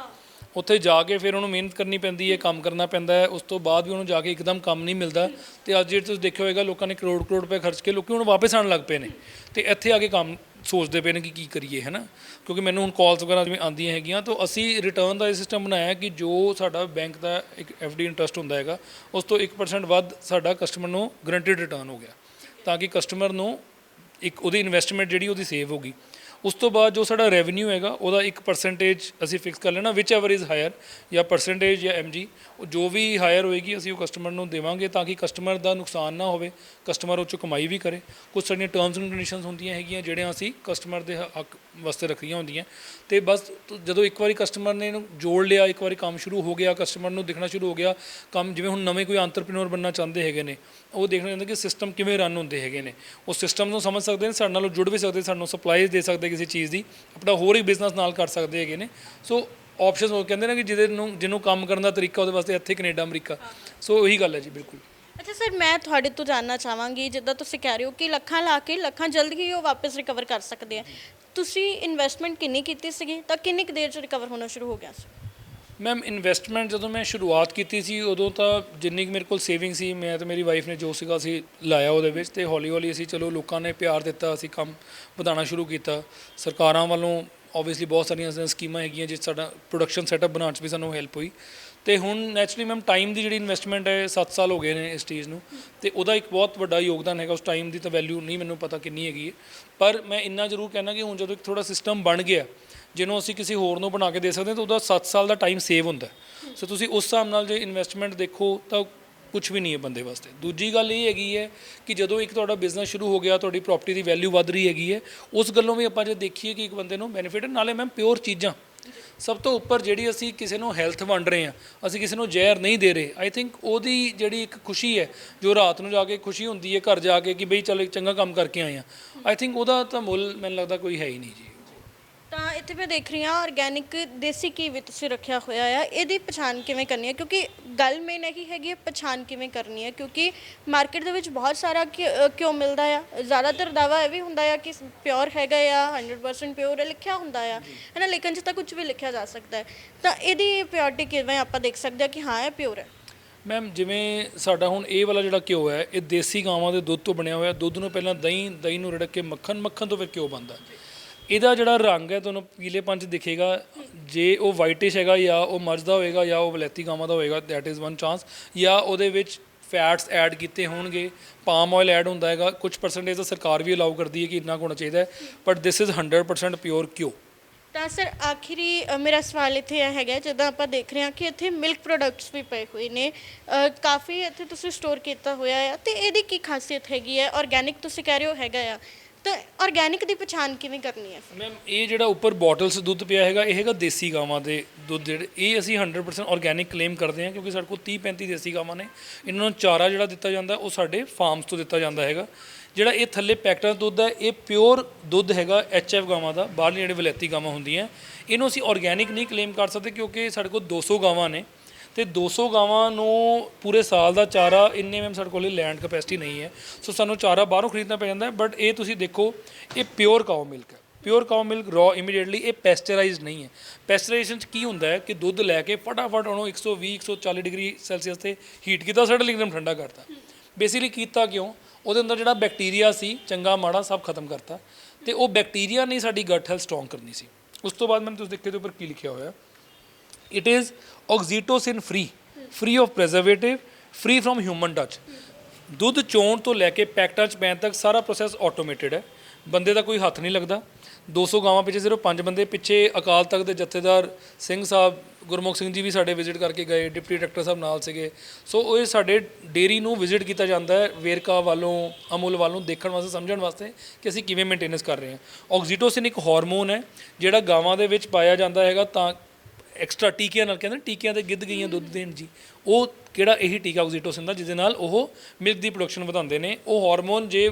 ਉੱਥੇ ਜਾ ਕੇ ਫਿਰ ਉਹਨੂੰ ਮਿਹਨਤ ਕਰਨੀ ਪੈਂਦੀ ਹੈ ਕੰਮ ਕਰਨਾ ਪੈਂਦਾ ਹੈ ਉਸ ਤੋਂ ਬਾਅਦ ਵੀ ਉਹਨੂੰ ਜਾ ਕੇ ਇੱਕਦਮ ਕੰਮ ਨਹੀਂ ਮਿਲਦਾ। ਤੇ ਅੱਜ ਜੇ ਤੁਸੀਂ ਦੇਖਿਆ ਹੋਵੇਗਾ ਲੋਕਾਂ ਨੇ ਕਰੋੜ ਕਰੋੜ ਰੁਪਏ ਖਰਚ ਕੇ ਲੋਕੀ ਹੁਣ ਵਾਪਸ ਆਉਣ ਲੱਗ ਪਏ ਨੇ। ਤੇ ਇੱਥੇ ਆ ਕੇ ਕੰਮ ਸੋਚਦੇ ਪਏ ਨੇ ਕਿ ਕੀ ਕਰੀਏ ਹੈ ਨਾ ਕਿਉਂਕਿ ਮੈਨੂੰ ਹੁਣ ਕਾਲਸ ਵਗੈਰਾ ਜਿਵੇਂ ਆਉਂਦੀਆਂ ਹੈਗੀਆਂ, ਤਾਂ ਅਸੀਂ ਰਿਟਰਨ ਦਾ ਇਹ ਸਿਸਟਮ ਬਣਾਇਆ ਕਿ ਜੋ ਸਾਡਾ ਬੈਂਕ ਦਾ ਇੱਕ ਡੀ ਇੰਟਰਸਟ ਹੁੰਦਾ ਹੈਗਾ, ਉਸ ਤੋਂ 1% ਵੱਧ ਸਾਡਾ ਕਸਟਮਰ ਨੂੰ ਗਰੰਟਿਡ ਰਿਟਰਨ ਹੋ ਗਿਆ। ਤਾਂ ਕਿ ਕਸਟਮਰ ਨੂੰ ਇੱਕ ਉਹਦੀ ਇਨਵੈਸਟਮੈਂਟ ਜਿਹੜੀ ਉਹਦੀ ਸੇਵ ਗਈ। ਉਸ ਤੋਂ ਬਾਅਦ ਜੋ ਸਾਡਾ ਰੈਵਨਿਊ ਹੈਗਾ, ਉਹਦਾ ਇੱਕ ਪਰਸੈਂਟੇਜ ਅਸੀਂ ਫਿਕਸ ਕਰ ਲੈਣਾ ਵਿਚ ਐਵਰ ਇਜ਼ ਹਾਇਰ ਜਾਂ ਪਰਸੈਂਟੇਜ ਜਾਂ ਐਮਜੀ ਉਹ ਜੋ ਵੀ ਹਾਇਰ ਹੋਏਗੀ, ਅਸੀਂ ਉਹ ਕਸਟਮਰ ਨੂੰ ਦੇਵਾਂਗੇ ਤਾਂ ਕਿ ਕਸਟਮਰ ਦਾ ਨੁਕਸਾਨ ਨਾ ਹੋਵੇ। ਕਸਟਮਰ ਉਹ 'ਚੋਂ ਕਮਾਈ ਵੀ ਕਰੇ। ਕੁਝ ਸਾਡੀਆਂ ਟਰਮਸ ਐਂਡ ਕੰਡੀਸ਼ਨਸ ਹੁੰਦੀਆਂ ਹੈਗੀਆਂ, ਜਿਹੜੀਆਂ ਅਸੀਂ ਕਸਟਮਰ ਦੇ ਹੱਕ ਵਾਸਤੇ ਰੱਖੀਆਂ ਹੁੰਦੀਆਂ। ਤੇ ਬਸ ਜਦੋਂ ਇੱਕ ਵਾਰੀ ਕਸਟਮਰ ਨੇ ਇਹਨੂੰ ਜੋੜ ਲਿਆ, ਇੱਕ ਵਾਰੀ ਕੰਮ ਸ਼ੁਰੂ ਹੋ ਗਿਆ ਕਸਟਮਰ ਨੂੰ ਦਿਖਣਾ ਸ਼ੁਰੂ ਹੋ ਗਿਆ, ਕੰਮ ਜਿਵੇਂ ਹੁਣ ਨਵੇਂ ਕੋਈ ਐਂਟਰਪ੍ਰੀਨਿਓਰ ਬਣਨਾ ਚਾਹੁੰਦੇ ਹੈਗੇ ਨੇ, ਉਹ ਦੇਖਣਾ ਚਾਹੁੰਦੇ ਕਿ ਸਿਸਟਮ ਕਿਵੇਂ ਰਨ ਹੁੰਦੇ ਹੈਗੇ ਨੇ। ਉਹ ਸਿਸਟਮ ਨੂੰ ਸਮਝ ਸਕਦੇ ਨੇ, ਸਾਡੇ ਨਾਲ ਜੁੜ ਵੀ ਸਕਦੇ, ਸਾਨੂੰ ਸਪਲਾਈਜ਼ ਦੇ ਸਕਦੇ ਕਿਸੇ ਚੀਜ਼ ਦੀ, ਆਪਣਾ ਹੋਰ ਹੀ ਬਿਜ਼ਨਸ ਨਾਲ ਕਰ ਸਕਦੇ ਹੈਗੇ ਨੇ। ਸੋ ਆਪਸ਼ਨਸ ਉਹ ਕਹਿੰਦੇ ਨੇ ਕਿ ਜਿਹਦੇ ਨੂੰ, ਜਿਹਨੂੰ ਕੰਮ ਕਰਨ ਦਾ ਤਰੀਕਾ ਉਹਦੇ ਵਾਸਤੇ ਇੱਥੇ ਕੈਨੇਡਾ, ਅਮਰੀਕਾ। ਸੋ ਉਹੀ ਗੱਲ ਹੈ ਜੀ, ਬਿਲਕੁਲ। ਅੱਛਾ ਸਰ, ਮੈਂ ਤੁਹਾਡੇ ਤੋਂ ਜਾਨਣਾ ਚਾਹਾਂਗੀ, ਜਿੱਦਾਂ ਤੁਸੀਂ ਕਹਿ ਰਹੇ ਹੋ ਕਿ ਲੱਖਾਂ ਲਾ ਕੇ ਲੱਖਾਂ ਜਲਦ ਹੀ ਉਹ ਵਾਪਸ ਰਿਕਵਰ ਕਰ ਸਕਦੇ ਆ। ਤੁਸੀਂ ਇਨਵੈਸਟਮੈਂਟ ਕਿੰਨੀ ਕੀਤੀ ਸੀਗੀ? ਤਾਂ ਕਿੰਨੀ ਕੁ ਦੇਰ ਚ ਰਿਕਵਰ ਹੋਣਾ ਸ਼ੁਰੂ ਹੋ ਗਿਆ ਸੀ? ਮੈਮ ਇਨਵੈਸਟਮੈਂਟ ਜਦੋਂ ਮੈਂ ਸ਼ੁਰੂਆਤ ਕੀਤੀ ਸੀ, ਉਦੋਂ ਤਾਂ ਜਿੰਨੀ ਕੁ ਮੇਰੇ ਕੋਲ ਸੇਵਿੰਗ ਸੀ, ਮੈਂ ਤੇ ਮੇਰੀ ਵਾਈਫ ਨੇ ਜੋ ਸੀਗਾ ਅਸੀਂ ਲਾਇਆ ਉਹਦੇ ਵਿੱਚ, ਤੇ ਹੌਲੀ ਹੌਲੀ ਅਸੀਂ ਚਲੋ ਲੋਕਾਂ ਨੇ ਪਿਆਰ ਦਿੱਤਾ, ਅਸੀਂ ਕੰਮ ਵਧਾਉਣਾ ਸ਼ੁਰੂ ਕੀਤਾ। ਸਰਕਾਰਾਂ ਵੱਲੋਂ ਆਬਵੀਅਸਲੀ ਬਹੁਤ ਸਾਰੀਆਂ ਐਸੀਆਂ ਸਕੀਮਾਂ ਹੈਗੀਆਂ ਜਿਸ ਸਾਡਾ ਪ੍ਰੋਡਕਸ਼ਨ ਸੈਟਅਪ ਬਣਾਉਣ 'ਚ ਵੀ ਸਾਨੂੰ ਹੈਲਪ ਹੋਈ। ਤੇ ਹੁਣ ਨੈਚੁਰਲੀ ਮੈਮ ਟਾਈਮ ਦੀ ਜਿਹੜੀ ਇਨਵੈਸਟਮੈਂਟ ਹੈ 7 ਸਾਲ ਹੋ ਗਏ ਨੇ ਇਸ ਚੀਜ਼ ਨੂੰ। ਤੇ ਉਹਦਾ ਇੱਕ ਬਹੁਤ ਵੱਡਾ ਯੋਗਦਾਨ ਹੈਗਾ ਉਸ ਟਾਈਮ ਦੀ ਤਾਂ ਵੈਲਿਊ ਨਹੀਂ ਮੈਨੂੰ ਪਤਾ ਕਿੰਨੀ ਹੈਗੀ ਹੈ। ਪਰ ਮੈਂ ਇੰਨਾ ਜ਼ਰੂਰ ਕਹਿਣਾ ਕਿ ਹੁਣ ਜਦੋਂ ਇੱਕ ਥੋੜਾ ਸਿਸਟਮ ਬਣ ਗਿਆ ਜਿਹਨੂੰ ਅਸੀਂ ਕਿਸੇ ਹੋਰ ਨੂੰ ਬਣਾ ਕੇ ਦੇ ਸਕਦੇ ਹਾਂ ਤਾਂ ਉਹਦਾ 7 ਸਾਲ ਦਾ ਟਾਈਮ ਸੇਵ ਹੁੰਦਾ। ਸੋ ਤੁਸੀਂ ਉਸ ਹਿਸਾਬ ਨਾਲ ਜੇ ਇਨਵੈਸਟਮੈਂਟ ਦੇਖੋ ਤਾਂ ਕੁਝ ਵੀ ਨਹੀਂ ਹੈ ਬੰਦੇ ਵਾਸਤੇ। ਦੂਜੀ ਗੱਲ ਇਹ ਹੈਗੀ ਹੈ ਕਿ ਜਦੋਂ ਇੱਕ ਤੁਹਾਡਾ ਬਿਜ਼ਨਸ ਸ਼ੁਰੂ ਹੋ ਗਿਆ, ਤੁਹਾਡੀ ਪ੍ਰਾਪਰਟੀ ਦੀ ਵੈਲਿਊ ਵੱਧ ਰਹੀ ਹੈਗੀ ਹੈ, ਉਸ ਗੱਲੋਂ ਵੀ ਆਪਾਂ ਜੇ ਦੇਖੀਏ ਕਿ ਇੱਕ ਬੰਦੇ ਨੂੰ ਬੈਨੀਫਿਟ ਨਾਲੇ ਮੈਮ ਪਿਓਰ ਚੀਜ਼ਾਂ। ਸਭ ਤੋਂ ਉੱਪਰ ਜਿਹੜੀ ਅਸੀਂ ਕਿਸੇ ਨੂੰ ਹੈਲਥ ਵੰਡ ਰਹੇ ਹਾਂ, ਅਸੀਂ ਕਿਸੇ ਨੂੰ ਜ਼ਹਿਰ ਨਹੀਂ ਦੇ ਰਹੇ ਆਈ ਥਿੰਕ ਉਹਦੀ ਜਿਹੜੀ ਇੱਕ ਖੁਸ਼ੀ ਹੈ, ਜੋ ਰਾਤ ਨੂੰ ਜਾ ਕੇ ਖੁਸ਼ੀ ਹੁੰਦੀ ਹੈ, ਘਰ ਜਾ ਕੇ ਕਿ ਬਈ ਚੱਲ ਚੰਗਾ ਕੰਮ ਕਰਕੇ ਆਏ ਹਾਂ ਆਈ ਥਿੰਕ ਉਹਦਾ ਤਾਂ ਮੁੱਲ ਮੈਨੂੰ ਲੱਗਦਾ ਕੋਈ ਹੈ ਹੀ ਨਹੀਂ ਜੀ। ਤਾਂ ਇੱਥੇ ਮੈਂ ਦੇਖ ਰਹੀ ਹਾਂ ਆਰਗੈਨਿਕ ਦੇਸੀ ਘੀ ਵੀ ਤੁਸੀਂ ਰੱਖਿਆ ਹੋਇਆ ਆ। ਇਹਦੀ ਪਛਾਣ ਕਿਵੇਂ ਕਰਨੀ ਹੈ? ਕਿਉਂਕਿ ਗੱਲ ਮੇਨ ਇਹੀ ਹੈਗੀ ਹੈ ਪਛਾਣ ਕਿਵੇਂ ਕਰਨੀ ਹੈ? ਕਿਉਂਕਿ ਮਾਰਕੀਟ ਦੇ ਵਿੱਚ ਬਹੁਤ ਸਾਰਾ ਘਿ- ਅ, ਘਿਓ ਮਿਲਦਾ ਆ। ਜ਼ਿਆਦਾਤਰ ਦਾਵਾ ਇਹ ਵੀ ਹੁੰਦਾ ਆ ਕਿ ਪਿਓਰ ਹੈਗਾ ਆ 100% ਪਿਓਰ ਹੈ ਲਿਖਿਆ ਹੁੰਦਾ ਆ। ਹੈ ਨਾ? ਲੇਕਿਨ ਜਿੱਤਾ ਕੁਝ ਵੀ ਲਿਖਿਆ ਜਾ ਸਕਦਾ ਹੈ। ਤਾਂ ਇਹਦੀ ਪਿਓਰਿਟੀ ਕਿਵੇਂ ਆਪਾਂ ਦੇਖ ਸਕਦੇ ਹਾਂ ਕਿ ਹਾਂ ਇਹ ਪਿਓਰ ਹੈ? ਮੈਮ ਜਿਵੇਂ ਸਾਡਾ ਹੁਣ ਇਹ ਵਾਲਾ ਜਿਹੜਾ ਘਿਓ ਹੈ ਇਹ ਦੇਸੀ ਗਾਵਾਂ ਦੇ ਦੁੱਧ ਤੋਂ ਬਣਿਆ ਹੋਇਆ। ਦੁੱਧ ਨੂੰ ਪਹਿਲਾਂ ਦਹੀਂ ਦਹੀਂ ਨੂੰ ਰਿੜਕ ਕੇ ਮੱਖਣ ਮੱਖਣ ਤੋਂ ਫਿਰ ਘਿਓ ਬਣਦਾ। ਇਹਦਾ ਜਿਹੜਾ ਰੰਗ ਹੈ ਤੁਹਾਨੂੰ ਪੀਲੇ 'ਚ ਦਿਖੇਗਾ। ਜੇ ਉਹ ਵਾਈਟਿਸ਼ ਹੈਗਾ ਜਾਂ ਉਹ ਮਰਜ਼ ਦਾ ਹੋਏਗਾ ਜਾਂ ਉਹ ਵਲੈਤੀ ਗਾਵਾਂ ਦਾ ਹੋਏਗਾ ਦੈਟ ਇਜ਼ ਵਨ ਚਾਂਸ ਜਾਂ ਉਹਦੇ ਵਿੱਚ ਫੈਟਸ ਐਡ ਕੀਤੇ ਹੋਣਗੇ ਪਾਮ ਆਇਲ ਐਡ ਹੁੰਦਾ ਹੈਗਾ। ਕੁਝ ਪਰਸੈਂਟੇਜ ਤਾਂ ਸਰਕਾਰ ਵੀ ਅਲਾਉ ਕਰਦੀ ਹੈ ਕਿ ਇੰਨਾ ਕੁ ਹੋਣਾ ਚਾਹੀਦਾ ਹੈ ਬਟ ਦਿਸ ਇਜ਼ 100% ਪਿਓਰ ਕਿਉ ਤਾਂ ਸਰ ਆਖਰੀ ਅ, ਮੇਰਾ ਸਵਾਲ ਇੱਥੇ ਇਹ ਹੈਗਾ ਜਦੋਂ ਆਪਾਂ ਦੇਖ ਰਹੇ ਹਾਂ ਕਿ ਇੱਥੇ ਮਿਲਕ ਪ੍ਰੋਡਕਟਸ ਵੀ ਪਏ ਹੋਏ ਨੇ ਅ, ਕਾਫੀ ਇੱਥੇ ਤੁਸੀਂ ਸਟੋਰ ਕੀਤਾ ਹੋਇਆ ਆ ਤੇ ਇਹਦੀ ਕੀ ਖਾਸੀਅਤ ਹੈਗੀ ਹੈ? ਆਰਗੈਨਿਕ ਤੁਸੀਂ ਕਹਿ ਰਹੇ ਹੋ ਹੈਗਾ ਆ। ਤਾਂ ਆਰਗੈਨਿਕ ਦੀ ਪਛਾਣ ਕਿਵੇਂ ਕਰਨੀ ਹੈ? ਮੈਮ ਇਹ ਜਿਹੜਾ ਉੱਪਰ ਬੋਟਲਸ ਦੁੱਧ ਪਿਆ ਹੈਗਾ, ਇਹ ਹੈਗਾ ਦੇਸੀ ਗਾਵਾਂ ਦੇ ਦੁੱਧ ਜਿਹੜੇ, ਇਹ ਅਸੀਂ 100% ਆਰਗੈਨਿਕ ਕਲੇਮ ਕਰਦੇ ਹਾਂ ਕਿਉਂਕਿ ਸਾਡੇ ਕੋਲ 30 35 ਦੇਸੀ ਗਾਵਾਂ ਨੇ। ਇਹਨਾਂ ਨੂੰ ਚਾਰਾ ਜਿਹੜਾ ਦਿੱਤਾ ਜਾਂਦਾ, ਉਹ ਸਾਡੇ ਫਾਰਮਸ ਤੋਂ ਦਿੱਤਾ ਜਾਂਦਾ ਹੈਗਾ। ਜਿਹੜਾ ਇਹ ਥੱਲੇ ਪੈਕਟਾਂ ਦੁੱਧ ਹੈ, ਇਹ ਪਿਓਰ ਦੁੱਧ ਹੈਗਾ ਐਚਐਫ ਗਾਵਾਂ ਦਾ ਬਾਹਰਲੇ ਜਿਹੜੇ ਵਲੈਤੀ ਗਾਵਾਂ ਹੁੰਦੀਆਂ, ਇਹਨੂੰ ਅਸੀਂ ਆਰਗੈਨਿਕ ਨਹੀਂ ਕਲੇਮ ਕਰ ਸਕਦੇ ਕਿਉਂਕਿ ਸਾਡੇ ਕੋਲ 200 ਗਾਵਾਂ ਨੇ। ਤੇ 200 ਗਾਵਾਂ ਨੂੰ ਪੂਰੇ ਸਾਲ ਦਾ ਚਾਰਾ ਇੰਨੇ ਮੈਮ ਸਾਡੇ ਕੋਲ ਲੈਂਡ ਕਪੈਸਿਟੀ ਨਹੀਂ ਹੈ। ਸੋ ਸਾਨੂੰ ਚਾਰਾ ਬਾਹਰੋਂ ਖਰੀਦਣਾ ਪੈ ਜਾਂਦਾ ਬਟ ਇਹ ਤੁਸੀਂ ਦੇਖੋ, ਇਹ ਪਿਓਰ ਕਾਓ ਮਿਲਕ ਹੈ। Pure cow milk raw immediately ਇਹ ਪੈਸਚਰਾਈਜ਼ਡ ਨਹੀਂ ਹੈ। ਪੈਸਚਰਾਈਜ਼ੇਸ਼ਨ ਚ ਕੀ ਹੁੰਦਾ ਹੈ ਕਿ ਦੁੱਧ ਲੈ ਕੇ ਫਟਾਫਟ ਉਹਨੂੰ 120 140 ਡਿਗਰੀ ਸੈਲਸੀਅਸ ਤੇ ਹੀਟ ਕੀਤਾ ਸਡਨਲੀ ਇੱਕਦਮ ਠੰਡਾ ਕਰਤਾ। ਬੇਸਿਕਲੀ ਕੀਤਾ ਕਿਉਂ? ਉਹਦੇ ਅੰਦਰ ਜਿਹੜਾ ਬੈਕਟੀਰੀਆ ਸੀ, ਚੰਗਾ, ਮਾੜਾ, ਸਭ ਖਤਮ ਕਰਤਾ। ਤੇ ਉਹ ਬੈਕਟੀਰੀਆ ਨੇ ਸਾਡੀ ਗਟ ਹੈਲਥ ਸਟਰੋਂਗ ਕਰਨੀ ਸੀ। ਉਸ ਤੋਂ ਬਾਅਦ ਮੈਨੂੰ ਤੁਸੀਂ ਦੇਖੇ ਦੇ ਉੱਪਰ ਕੀ ਲਿਖਿਆ ਹੋਇਆ। It is oxytocin free. Free of preservative, free from human touch. ਦੁੱਧ ਚੋਣ ਤੋਂ ਲੈ ਕੇ ਪੈਕਟਾਂ ਚ ਪੈਣ ਤੱਕ ਸਾਰਾ ਪ੍ਰੋਸੈਸ ਆਟੋਮੇਟਿਡ ਹੈ। ਬੰਦੇ ਦਾ ਕੋਈ ਹੱਥ ਨਹੀਂ ਲੱਗਦਾ। 200 ਗਾਵਾਂ ਪਿੱਛੇ ਸਿਰਫ ਪੰਜ ਬੰਦੇ, ਪਿੱਛੇ ਅਕਾਲ ਤਖਤ ਦੇ ਜਥੇਦਾਰ ਸਿੰਘ ਸਾਹਿਬ, ਗੁਰਮੁਖ ਸਿੰਘ ਜੀ ਵੀ ਸਾਡੇ ਵਿਜ਼ਿਟ ਕਰਕੇ ਗਏ, ਡਿਪਟੀ ਡਾਇਰੈਕਟਰ ਸਾਹਿਬ ਨਾਲ ਸੀਗੇ। ਸੋ ਉਹ ਇਹ ਸਾਡੇ ਡੇਰੀ ਨੂੰ ਵਿਜ਼ਿਟ ਕੀਤਾ ਜਾਂਦਾ ਹੈ, ਵੇਰਕਾ ਵੱਲੋਂ, ਅਮੁਲ ਵੱਲੋਂ ਦੇਖਣ ਵਾਸਤੇ, ਸਮਝਣ ਵਾਸਤੇ ਕਿ ਅਸੀਂ ਕਿਵੇਂ ਮੇਨਟੇਨੈਂਸ ਕਰ ਰਹੇ ਹਾਂ। ਆਕਸੀਟੋਸਿਨ ਇੱਕ ਹਾਰਮੋਨ ਹੈ, ਜਿਹੜਾ ਗਾਵਾਂ ਦੇ ਵਿੱਚ ਪਾਇਆ ਜਾਂਦਾ ਹੈਗਾ ਤਾਂ ਐਕਸਟਰਾ ਟੀਕਿਆਂ ਨਾਲ ਕਹਿੰਦੇ ਨਾ, ਟੀਕਿਆਂ ਤੇ ਗਿੱਧ ਗਈਆਂ ਦੁੱਧ ਦੇਣ ਜੀ। ਉਹ ਕਿਹੜਾ ਇਹੀ ਟੀਕਾ ਆਕਸੀਟੋਸਿਨ ਦਾ ਜਿਹਦੇ ਨਾਲ ਉਹ ਮਿਲਕ ਦੀ ਪ੍ਰੋਡਕਸ਼ਨ ਵਧਾਉਂਦੇ ਨੇ। ਉਹ ਹਾਰਮੋਨ ਜੇ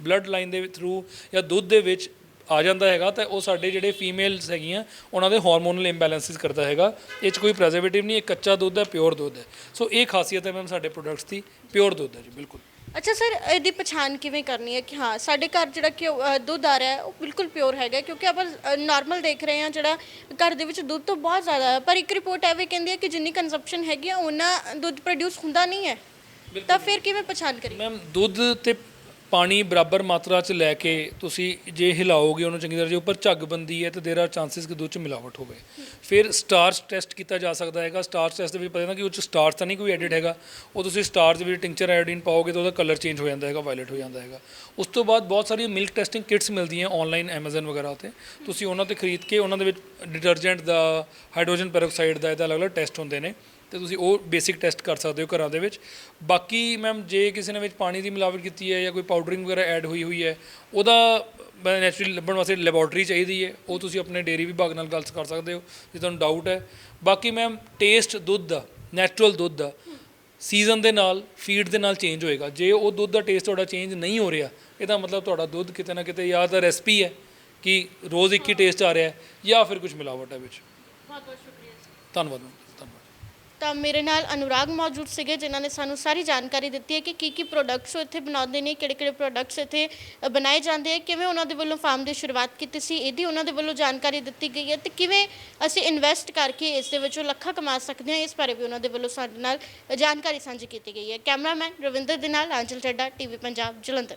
ਬਲੱਡ ਲਾਈਨ ਦੇ ਥਰੂ ਜਾਂ ਦੁੱਧ ਦੇ ਵਿੱਚ ਆ ਜਾਂਦਾ ਹੈਗਾ ਤਾਂ ਉਹ ਸਾਡੇ ਜਿਹੜੇ ਫੀਮੇਲਸ ਹੈਗੀਆਂ ਉਹਨਾਂ ਦੇ ਹਾਰਮੋਨਲ ਇੰਬੈਲੈਂਸਿਸ ਕਰਦਾ ਹੈਗਾ। ਇਹ 'ਚ ਕੋਈ ਪ੍ਰੈਜ਼ਰਵੇਟਿਵ ਨਹੀਂ ਇਹ ਕੱਚਾ ਦੁੱਧ ਹੈ ਪਿਓਰ ਦੁੱਧ ਹੈ। ਸੋ ਇਹ ਖਾਸੀਅਤ ਹੈ ਮੈਮ ਸਾਡੇ ਪ੍ਰੋਡਕਟਸ ਦੀ ਪਿਓਰ ਦੁੱਧ ਹੈ ਜੀ ਬਿਲਕੁਲ। ਅੱਛਾ ਸਰ ਇਹਦੀ ਪਛਾਣ ਕਿਵੇਂ ਕਰਨੀ ਹੈ? ਕਿ ਹਾਂ ਸਾਡੇ ਘਰ ਜਿਹੜਾ ਕਿ ਦੁੱਧ ਆ ਰਿਹਾ ਹੈ ਉਹ ਬਿਲਕੁਲ ਪਿਓਰ ਹੈਗਾ ਕਿਉਂਕਿ ਆਪਾਂ ਨਾਰਮਲ ਦੇਖ ਰਹੇ ਹਾਂ ਜਿਹੜਾ ਘਰ ਦੇ ਵਿੱਚ ਦੁੱਧ ਤਾਂ ਬਹੁਤ ਜ਼ਿਆਦਾ ਹੈ ਪਰ ਇੱਕ ਰਿਪੋਰਟ ਐਵੇਂ ਕਹਿੰਦੀ ਹੈ ਕਿ ਜਿੰਨੀ ਕੰਜ਼ੰਪਸ਼ਨ ਹੈਗੀ ਆ ਉਹਨਾਂ ਦੁੱਧ ਪ੍ਰੋਡਿਊਸ ਹੁੰਦਾ ਨਹੀਂ ਹੈ। ਤਾਂ ਫਿਰ ਕਿਵੇਂ ਪਛਾਣ ਕਰੀਏ? ਮੈਮ ਦੁੱਧ ਤੇ ਪਾਣੀ ਬਰਾਬਰ ਮਾਤਰਾ 'ਚ ਲੈ ਕੇ ਤੁਸੀਂ ਜੇ ਹਿਲਾਓਗੇ ਉਹਨੂੰ ਚੰਗੀ ਤਰ੍ਹਾਂ, ਜੇ ਉੱਪਰ ਝੱਗ ਬੰਦੀ ਹੈ ਤੇ ਦੇਰ ਆ ਚਾਂਸਸ ਕਿ ਦੁੱਧ 'ਚ ਮਿਲਾਵਟ ਹੋਵੇ। ਫਿਰ ਸਟਾਰਚ ਟੈਸਟ ਕੀਤਾ ਜਾ ਸਕਦਾ ਹੈਗਾ। ਸਟਾਰਚ ਟੈਸਟ ਦੇ ਵਿੱਚ ਪਤਾ ਨਾ ਕਿ ਉਹ 'ਚ ਸਟਾਰਚ ਤਾਂ ਨਹੀਂ ਕੋਈ ਐਡਿਡ ਹੈਗਾ। ਉਹ ਤੁਸੀਂ ਸਟਾਰਚ ਦੇ ਵਿੱਚ ਟਿੰਕਚਰ ਆਇਓਡੀਨ ਪਾਓਗੇ ਤਾਂ ਉਹਦਾ ਕਲਰ ਚੇਂਜ ਹੋ ਜਾਂਦਾ ਹੈਗਾ ਵਾਇਲਟ ਹੋ ਜਾਂਦਾ ਹੈਗਾ। ਉਸ ਤੋਂ ਬਾਅਦ ਬਹੁਤ ਸਾਰੀਆਂ ਮਿਲਕ ਟੈਸਟਿੰਗ ਕਿਟਸ ਮਿਲਦੀਆਂ ਆਨਲਾਈਨ Amazon ਵਗੈਰਾ ਤੇ ਤੁਸੀਂ ਉਹਨਾਂ ਤੇ ਖਰੀਦ ਕੇ ਉਹਨਾਂ ਦੇ ਵਿੱਚ ਡਿਟਰਜੈਂਟ ਦਾ ਹਾਈਡਰੋਜਨ ਪੈਰੋਕਸਾਈਡ ਦਾ ਇਹਦਾ ਅਲੱਗ-ਅਲੱਗ ਟੈਸਟ ਹੁੰਦੇ ਨੇ। ਤੇ ਤੁਸੀਂ ਉਹ ਬੇਸਿਕ ਟੈਸਟ ਕਰ ਸਕਦੇ ਹੋ ਘਰਾਂ ਦੇ ਵਿੱਚ। ਬਾਕੀ ਮੈਮ ਜੇ ਕਿਸੇ ਨੇ ਵਿੱਚ ਪਾਣੀ ਦੀ ਮਿਲਾਵਟ ਕੀਤੀ ਹੈ ਜਾਂ ਕੋਈ ਪਾਊਡਰਿੰਗ ਵਗੈਰਾ ਐਡ ਹੋਈ ਹੋਈ ਹੈ ਉਹਦਾ ਨੈਚੁਰਲੀ ਲੱਭਣ ਵਾਸਤੇ ਲੈਬੋਰਟਰੀ ਚਾਹੀਦੀ ਹੈ। ਉਹ ਤੁਸੀਂ ਆਪਣੇ ਡੇਰੀ ਵਿਭਾਗ ਨਾਲ ਗੱਲ ਕਰ ਸਕਦੇ ਹੋ ਜੇ ਤੁਹਾਨੂੰ ਡਾਊਟ ਹੈ। ਬਾਕੀ ਮੈਮ ਟੇਸਟ ਦੁੱਧ ਦਾ ਨੈਚੁਰਲ ਦੁੱਧ ਦਾ ਸੀਜ਼ਨ ਦੇ ਨਾਲ ਫੀਡ ਦੇ ਨਾਲ ਚੇਂਜ ਹੋਏਗਾ। ਜੇ ਉਹ ਦੁੱਧ ਦਾ ਟੇਸਟ ਤੁਹਾਡਾ ਚੇਂਜ ਨਹੀਂ ਹੋ ਰਿਹਾ ਇਹਦਾ ਮਤਲਬ ਤੁਹਾਡਾ ਦੁੱਧ ਕਿਤੇ ਨਾ ਕਿਤੇ ਜਾਂ ਤਾਂ ਰੈਸਪੀ ਹੈ ਕਿ ਰੋਜ਼ ਇੱਕ ਹੀ ਟੇਸਟ ਆ ਰਿਹਾ ਹੈ ਜਾਂ ਫਿਰ ਕੁਝ ਮਿਲਾਵਟ ਹੈ ਵਿੱਚ। ਬਹੁਤ ਬਹੁਤ ਸ਼ੁਕਰੀਆ ਧੰਨਵਾਦ ਤਾਂ ਮੇਰੇ ਨਾਲ ਅਨੁਰਾਗ ਮੌਜੂਦ ਸੀਗੇ ਜਿਨ੍ਹਾਂ ਨੇ ਸਾਨੂੰ ਸਾਰੀ ਜਾਣਕਾਰੀ ਦਿੱਤੀ ਹੈ ਕਿ ਕੀ ਕੀ ਪ੍ਰੋਡਕਟਸ ਇੱਥੇ ਬਣਾਉਂਦੇ ਨੇ ਕਿਹੜੇ ਕਿਹੜੇ ਪ੍ਰੋਡਕਟਸ ਇੱਥੇ ਅ, ਬਣਾਏ ਜਾਂਦੇ ਹੈ ਕਿਵੇਂ ਉਹਨਾਂ ਦੇ ਵੱਲੋਂ ਫਾਰਮ ਦੀ ਸ਼ੁਰੂਆਤ ਕੀਤੀ ਸੀ ਇਹਦੀ ਉਹਨਾਂ ਦੇ ਵੱਲੋਂ ਜਾਣਕਾਰੀ ਦਿੱਤੀ ਗਈ ਹੈ ਤੇ ਕਿਵੇਂ ਅਸੀਂ ਇਨਵੈਸਟ ਕਰਕੇ ਇਸ ਦੇ ਵਿੱਚੋਂ ਲੱਖਾਂ ਕਮਾ ਸਕਦੇ ਹਾਂ ਇਸ ਬਾਰੇ ਵੀ ਉਹਨਾਂ ਦੇ ਵੱਲੋਂ ਸਾਡੇ ਨਾਲ ਜਾਣਕਾਰੀ ਸਾਂਝੀ ਕੀਤੀ ਗਈ ਹੈ। ਕੈਮਰਾਮੈਨ ਰਵਿੰਦਰ ਦੇ ਨਾਲ ਆਂਚਲ ਚੱਡਾ ਟੀਵੀ ਪੰਜਾਬ ਜਲੰਧਰ।